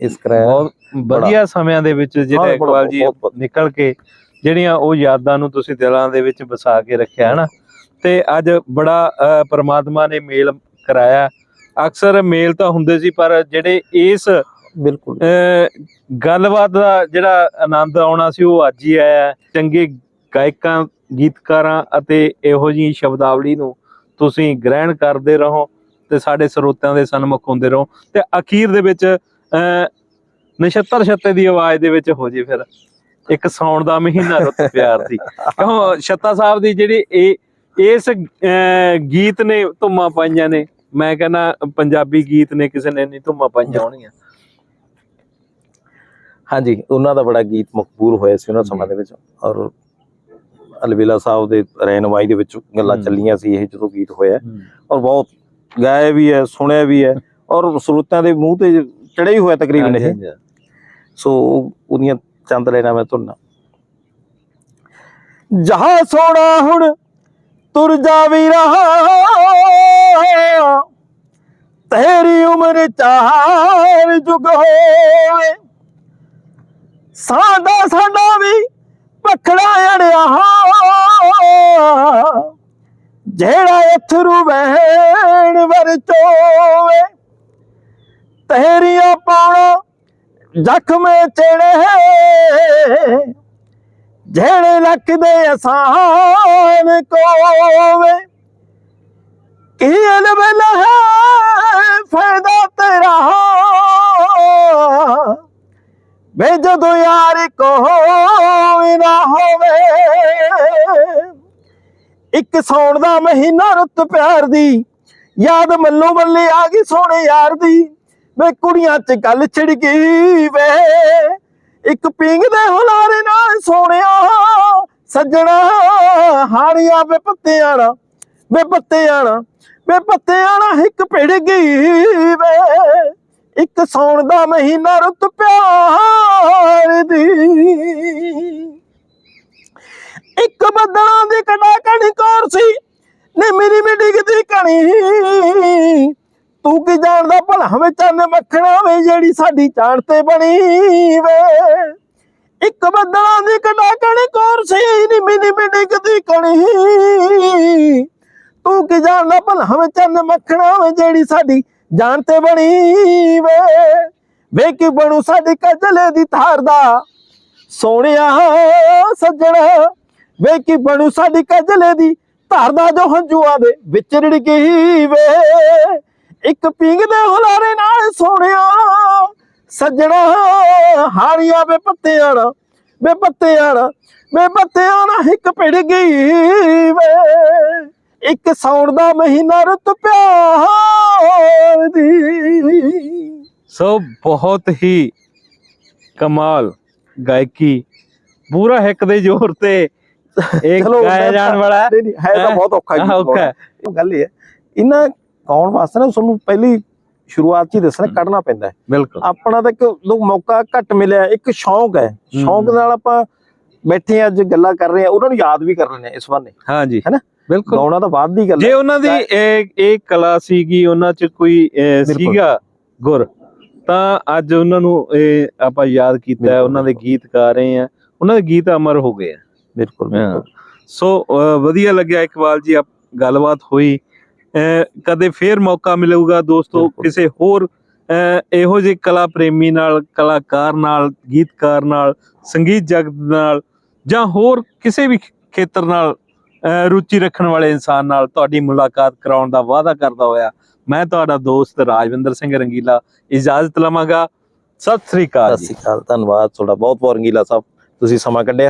ਇਸ ਕਰਾ ਬਹੁਤ ਵਧੀਆ ਸਮਿਆਂ ਦੇ ਵਿੱਚ ਜਿਹੜਾ ਇਕਬਾਲ ਜੀ। ਨਿਕਲ ਕੇ ਜਿਹੜੀਆਂ ਉਹ ਯਾਦਾਂ ਨੂੰ ਤੁਸੀਂ ਦਿਲਾਂ ਦੇ ਵਿੱਚ ਵਸਾ ਕੇ ਰੱਖਿਆ ਹਨਾ ਤੇ ਅੱਜ ਬੜਾ ਪ੍ਰਮਾਤਮਾ ਨੇ ਮੇਲ ਕਰਾਇਆ ਅਕਸਰ ਮੇਲ ਤਾਂ ਹੁੰਦੇ ਸੀ ਪਰ ਜਿਹੜੇ ਇਸ ਬਿਲਕੁਲ ਗੱਲਬਾਤ ਦਾ ਜਿਹੜਾ ਆਨੰਦ ਆਉਣਾ ਸੀ ਉਹ ਅੱਜ ਹੀ ਆਇਆ। ਚੰਗੇ ਗਾਇਕਾਂ ਗੀਤਕਾਰਾਂ ਅਤੇ ਇਹੋ ਜਿਹੀ ਸ਼ਬਦਾਵਲੀ ਨੂੰ ਤੁਸੀਂ ਗ੍ਰਹਿਣ ਕਰਦੇ ਰਹੋ ਤੇ ਸਾਡੇ ਸਰੋਤਿਆਂ ਦੇ ਸਨਮੁਖ ਹੁੰਦੇ ਰਹੋ ਤੇ ਅਖੀਰ ਦੇ ਵਿੱਚ ਨਛੱਤਰ ਛੱਤੇ ਦੀ ਆਵਾਜ਼ ਦੇ ਵਿੱਚ ਹੋ ਜੇ ਫਿਰ ਇੱਕ ਸੌਣ ਦਾ ਮਹੀਨਾ ਰੁੱਤ ਪਿਆਰ ਦੀ। ਕਿਉਂ ਛੱਤਾ ਸਾਹਿਬ ਦੀ ਜਿਹੜੀ ਇਹ ਇਸ ਅ, ਗੀਤ ਨੇ ਧੁੰਮਾਂ ਪਾਈਆਂ ਨੇ ਮੈਂ ਕਹਿੰਦਾ ਪੰਜਾਬੀ ਗੀਤ ਨੇ ਕਿਸੇ ਨੇ ਨਹੀਂ ਧੁੰਮਾਂ ਪਾਈਆਂ ਹੋਣੀਆਂ। ਹਾਂਜੀ ਉਹਨਾਂ ਦਾ ਬੜਾ ਗੀਤ ਮਕਬੂਲ ਹੋਇਆ ਸੀ ਉਹਨਾਂ ਸਮਾਂ ਦੇ ਵਿੱਚ ਔਰ ਅਲਵਿਲਾ ਸਾਹਿਬ ਦੇ ਰਹਿਨਮਾਈ ਦੇ ਵਿੱਚ ਗੱਲਾਂ। ਚੱਲੀਆਂ ਸੀ ਇਹ ਜਦੋਂ ਗੀਤ ਹੋਇਆ। ਔਰ ਬਹੁਤ ਗਾਇਆ ਵੀ ਹੈ ਸੁਣਿਆ ਵੀ ਹੈ। ਔਰ ਸਰੋਤਿਆਂ ਦੇ ਮੂੰਹ ਤੇ ਚੜਿਆ ਹੀ ਹੋਇਆ ਤਕਰੀਬਨ ਇਹ। ਸੋ ਉਹਦੀਆਂ ਚੰਦ ਲੈਣਾ ਮੈਂ ਤੁਰਨਾ। ਜਹਾਂ ਸੋਣਾ ਹੁਣ ਤੁਰ ਜਾ ਵੀ ਰਹਾ ਤੇਰੀ ਉਮਰ ਚਾਰ ਜੁਗ ਹੋਵੇ ਸਾਡਾ ਸਾਡਾ ਵੀ ਪਖੜਾ ਅੜਿਆ ਜਿਹੜਾ ਅਥਰੂ ਵਹਿਣ ਵਰਤੋਵੇ ਚੋਵੇ ਤੇਰੀਆਂ ਪਾਉਣਾ ਜ਼ਖਮੇ ਚੜੇ ਜਿਹੜੇ ਲੱਖ ਦੇ ਆਸਾਨ ਕੋਵੇ, ਕੀ ਅਲਬਲ ਹੈ ਫਾਇਦਾ ਤੇਰਾ। ਵੇ ਜਦੋਂ ਯਾਰ ਕੋਈ ਨਾ ਹੋਵੇ, ਇੱਕ ਸੌਣ ਦਾ ਮਹੀਨਾ ਰੁੱਤ ਪਿਆਰ ਦੀ, ਯਾਦ ਮੱਲੋ ਮੱਲੇ ਆ ਗਈ ਸੋਹਣੇ ਯਾਰ ਦੀ, ਵੇ ਕੁੜੀਆਂ 'ਚ ਗੱਲ ਛਿੜ ਗਈ ਵੇ, ਇੱਕ ਪਿੰਗ ਦੇ ਹੁਲਾਰੇ ਨਾਲ ਸੋਹਣਿਆ ਸੱਜਣਾ ਹਾੜੀਆਂ ਵੇ ਪੱਤਿਆਂ ਨਾਲ, ਵੇ ਪੱਤਿਆਂ ਨਾਲ, ਵੇ ਪੱਤਿਆਂ ਨਾਲ ਇੱਕ ਭਿੜ ਗਈ ਵੇ। ਇੱਕ ਸੌਣ ਦਾ ਮਹੀਨਾ ਰੁੱਤ ਪਿਆਰ ਦੀ। ਇੱਕ ਬੱਦਲਾਂ ਦੀ ਕੜਾ ਕਣੀ ਕੌਰ ਸੀ ਨੇ ਮੇਰੀ ਮਿੱਟੀ ਕਿਤੇ ਕਣੀ। ਤੂੰ ਕੀ ਜਾਣਦਾ ਭਲਾ ਵੇ ਚੰਨ ਮੱਖਣਾ ਵੇ ਜਿਹੜੀ ਸਾਡੀ ਚਾਣ ਤੇ ਬਣੀ ਵੇ। ਇੱਕ ਬੱਦਲਾਂ ਦੀ ਕੜਾ ਕਣੀ ਕੌਰ ਸੀ ਨੀ ਮੇਰੀ ਮਿੱਟੀ ਕਿਤੇ ਕਣੀ। ਤੂੰ ਕੀ ਜਾਣਦਾ ਭਲਾ ਵੇ ਚੰਨ ਮੱਖਣਾ ਵੇ ਜਿਹੜੀ ਸਾਡੀ ਜਾਣ ਤੇ ਬਣੀ ਵੇ। ਵੇ ਕੀ ਬਣੂ ਸਾਡੀ ਕਜਲੇ ਦੀ ਧਾਰ ਦਾ? ਸੋਹਣਿਆ ਸੱਜਣਾ, ਵੇ ਕੀ ਬਣੂ ਸਾਡੀ ਕਜਲੇ ਦੀ ਧਾਰ ਦਾ ਜੋ ਹੰਝੂਆਂ ਦੇ ਵਿੱਚ ਰੜ ਗਈ ਵੇ। ਇੱਕ ਪਿੰਗ ਦੇ ਹੁਲਾਰੇ ਨਾਲ ਸੋਹਣਿਆ ਸੱਜਣਾ, ਹਾਰੀਆਂ ਵੇ ਪੱਤਿਆਂ ਨਾਲ, ਵੇ ਪੱਤਿਆਂ ਨਾਲ, ਵੇ ਪੱਤਿਆਂ ਨਾਲ ਇੱਕ ਪਿੜ ਗਈ ਵੇ। ਇੱਕ ਸੌਣ ਦਾ ਮਹੀਨਾ ਰੁੱਤ ਪਿਆਰ ਦੀ ਸੋ ਬਹੁਤ ਹੀ ਕਮਾਲ ਗਾਇਕੀ ਪੂਰਾ ਹਿੱਕ ਦੇ ਜ਼ੋਰ ਤੇ ਇੱਕ ਗਾਇਆ ਜਾਣ ਵਾਲਾ ਨਹੀਂ ਨਹੀਂ ਹੈ ਤਾਂ? ਬਹੁਤ ਔਖਾ ਹਾਂ, ਗੀਤ ਔਖਾ। ਗੱਲ ਇਹ ਹੈ ਇਹਨਾਂ ਗਾਉਣ ਵਾਸਤੇ ਨਾ ਤੁਹਾਨੂੰ ਪਹਿਲੀ ਸ਼ੁਰੂਆਤ 'ਚ ਹੀ ਦੱਸਣਾ। ਕੱਢਣਾ ਪੈਂਦਾ ਬਿਲਕੁਲ ਆਪਣਾ ਤਾਂ ਇੱਕ ਲੋਕ ਮੌਕਾ ਘੱਟ ਮਿਲਿਆ ਇੱਕ ਸ਼ੌਂਕ ਹੈ ਸ਼ੌਂਕ। ਨਾਲ ਆਪਾਂ ਬੈਠੇ ਅੱਜ ਗੱਲਾਂ ਕਰ ਰਹੇ ਆ ਉਹਨਾਂ ਨੂੰ ਯਾਦ ਵੀ ਕਰ ਆ ਇਸ ਬਹਾਨੇ ਹਾਂਜੀ ਹੈਨਾ? ਬਿਲਕੁਲ। ਗਾਉਣਾ ਤਾਂ ਬਾਅਦ ਦੀ ਗੱਲ ਜੇ ਉਹਨਾਂ ਦੀ ਇਹ ਇਹ ਕਲਾ ਸੀਗੀ ਉਹਨਾਂ ਚ ਕੋਈ। ਸੀਗਾ ਗੁਰ ਤਾਂ ਅੱਜ ਉਹਨਾਂ ਨੂੰ ਇਹ ਆਪਾਂ ਯਾਦ ਕੀਤਾ ਉਹਨਾਂ ਦੇ। ਗੀਤ ਗਾ ਰਹੇ ਆ ਉਹਨਾਂ ਦੇ ਗੀਤ ਅਮਰ ਹੋ ਗਏ ਆ। ਬਿਲਕੁਲ ਸੋ ਵਧੀਆ ਲੱਗਿਆ ਇਕਬਾਲ ਜੀ ਆਪ ਗੱਲਬਾਤ ਹੋਈ। ਕਦੇ ਫੇਰ ਮੌਕਾ ਮਿਲੂਗਾ ਦੋਸਤੋ। ਕਿਸੇ ਹੋਰ ਇਹੋ ਜਿਹੇ ਕਲਾ ਪ੍ਰੇਮੀ ਨਾਲ ਕਲਾਕਾਰ ਨਾਲ ਗੀਤਕਾਰ ਨਾਲ ਸੰਗੀਤ ਜਗਤ ਨਾਲ ਜਾਂ ਹੋਰ ਕਿਸੇ ਵੀ ਖੇਤਰ ਨਾਲ ਰੁਚੀ ਰੱਖਣ ਵਾਲੇ ਇਨਸਾਨ ਨਾਲ ਤੁਹਾਡੀ ਮੁਲਾਕਾਤ ਕਰਾਉਣ ਦਾ ਵਾਅਦਾ ਕਰਦਾ ਹੋਇਆ, ਮੈਂ ਤੁਹਾਡਾ ਦੋਸਤ ਰਾਜਵਿੰਦਰ ਸਿੰਘ ਰੰਗੀਲਾ ਇਜਾਜ਼ਤ ਲਵਾਂਗਾ। ਸਤਿ ਸ੍ਰੀ ਅਕਾਲ ਸਤਿ ਸ਼੍ਰੀ ਅਕਾਲ, ਧੰਨਵਾਦ ਤੁਹਾਡਾ ਬਹੁਤ ਬਹੁਤ ਰੰਗੀਲਾ ਸਾਹਿਬ, ਤੁਸੀਂ ਸਮਾਂ ਕੱਢਿਆ।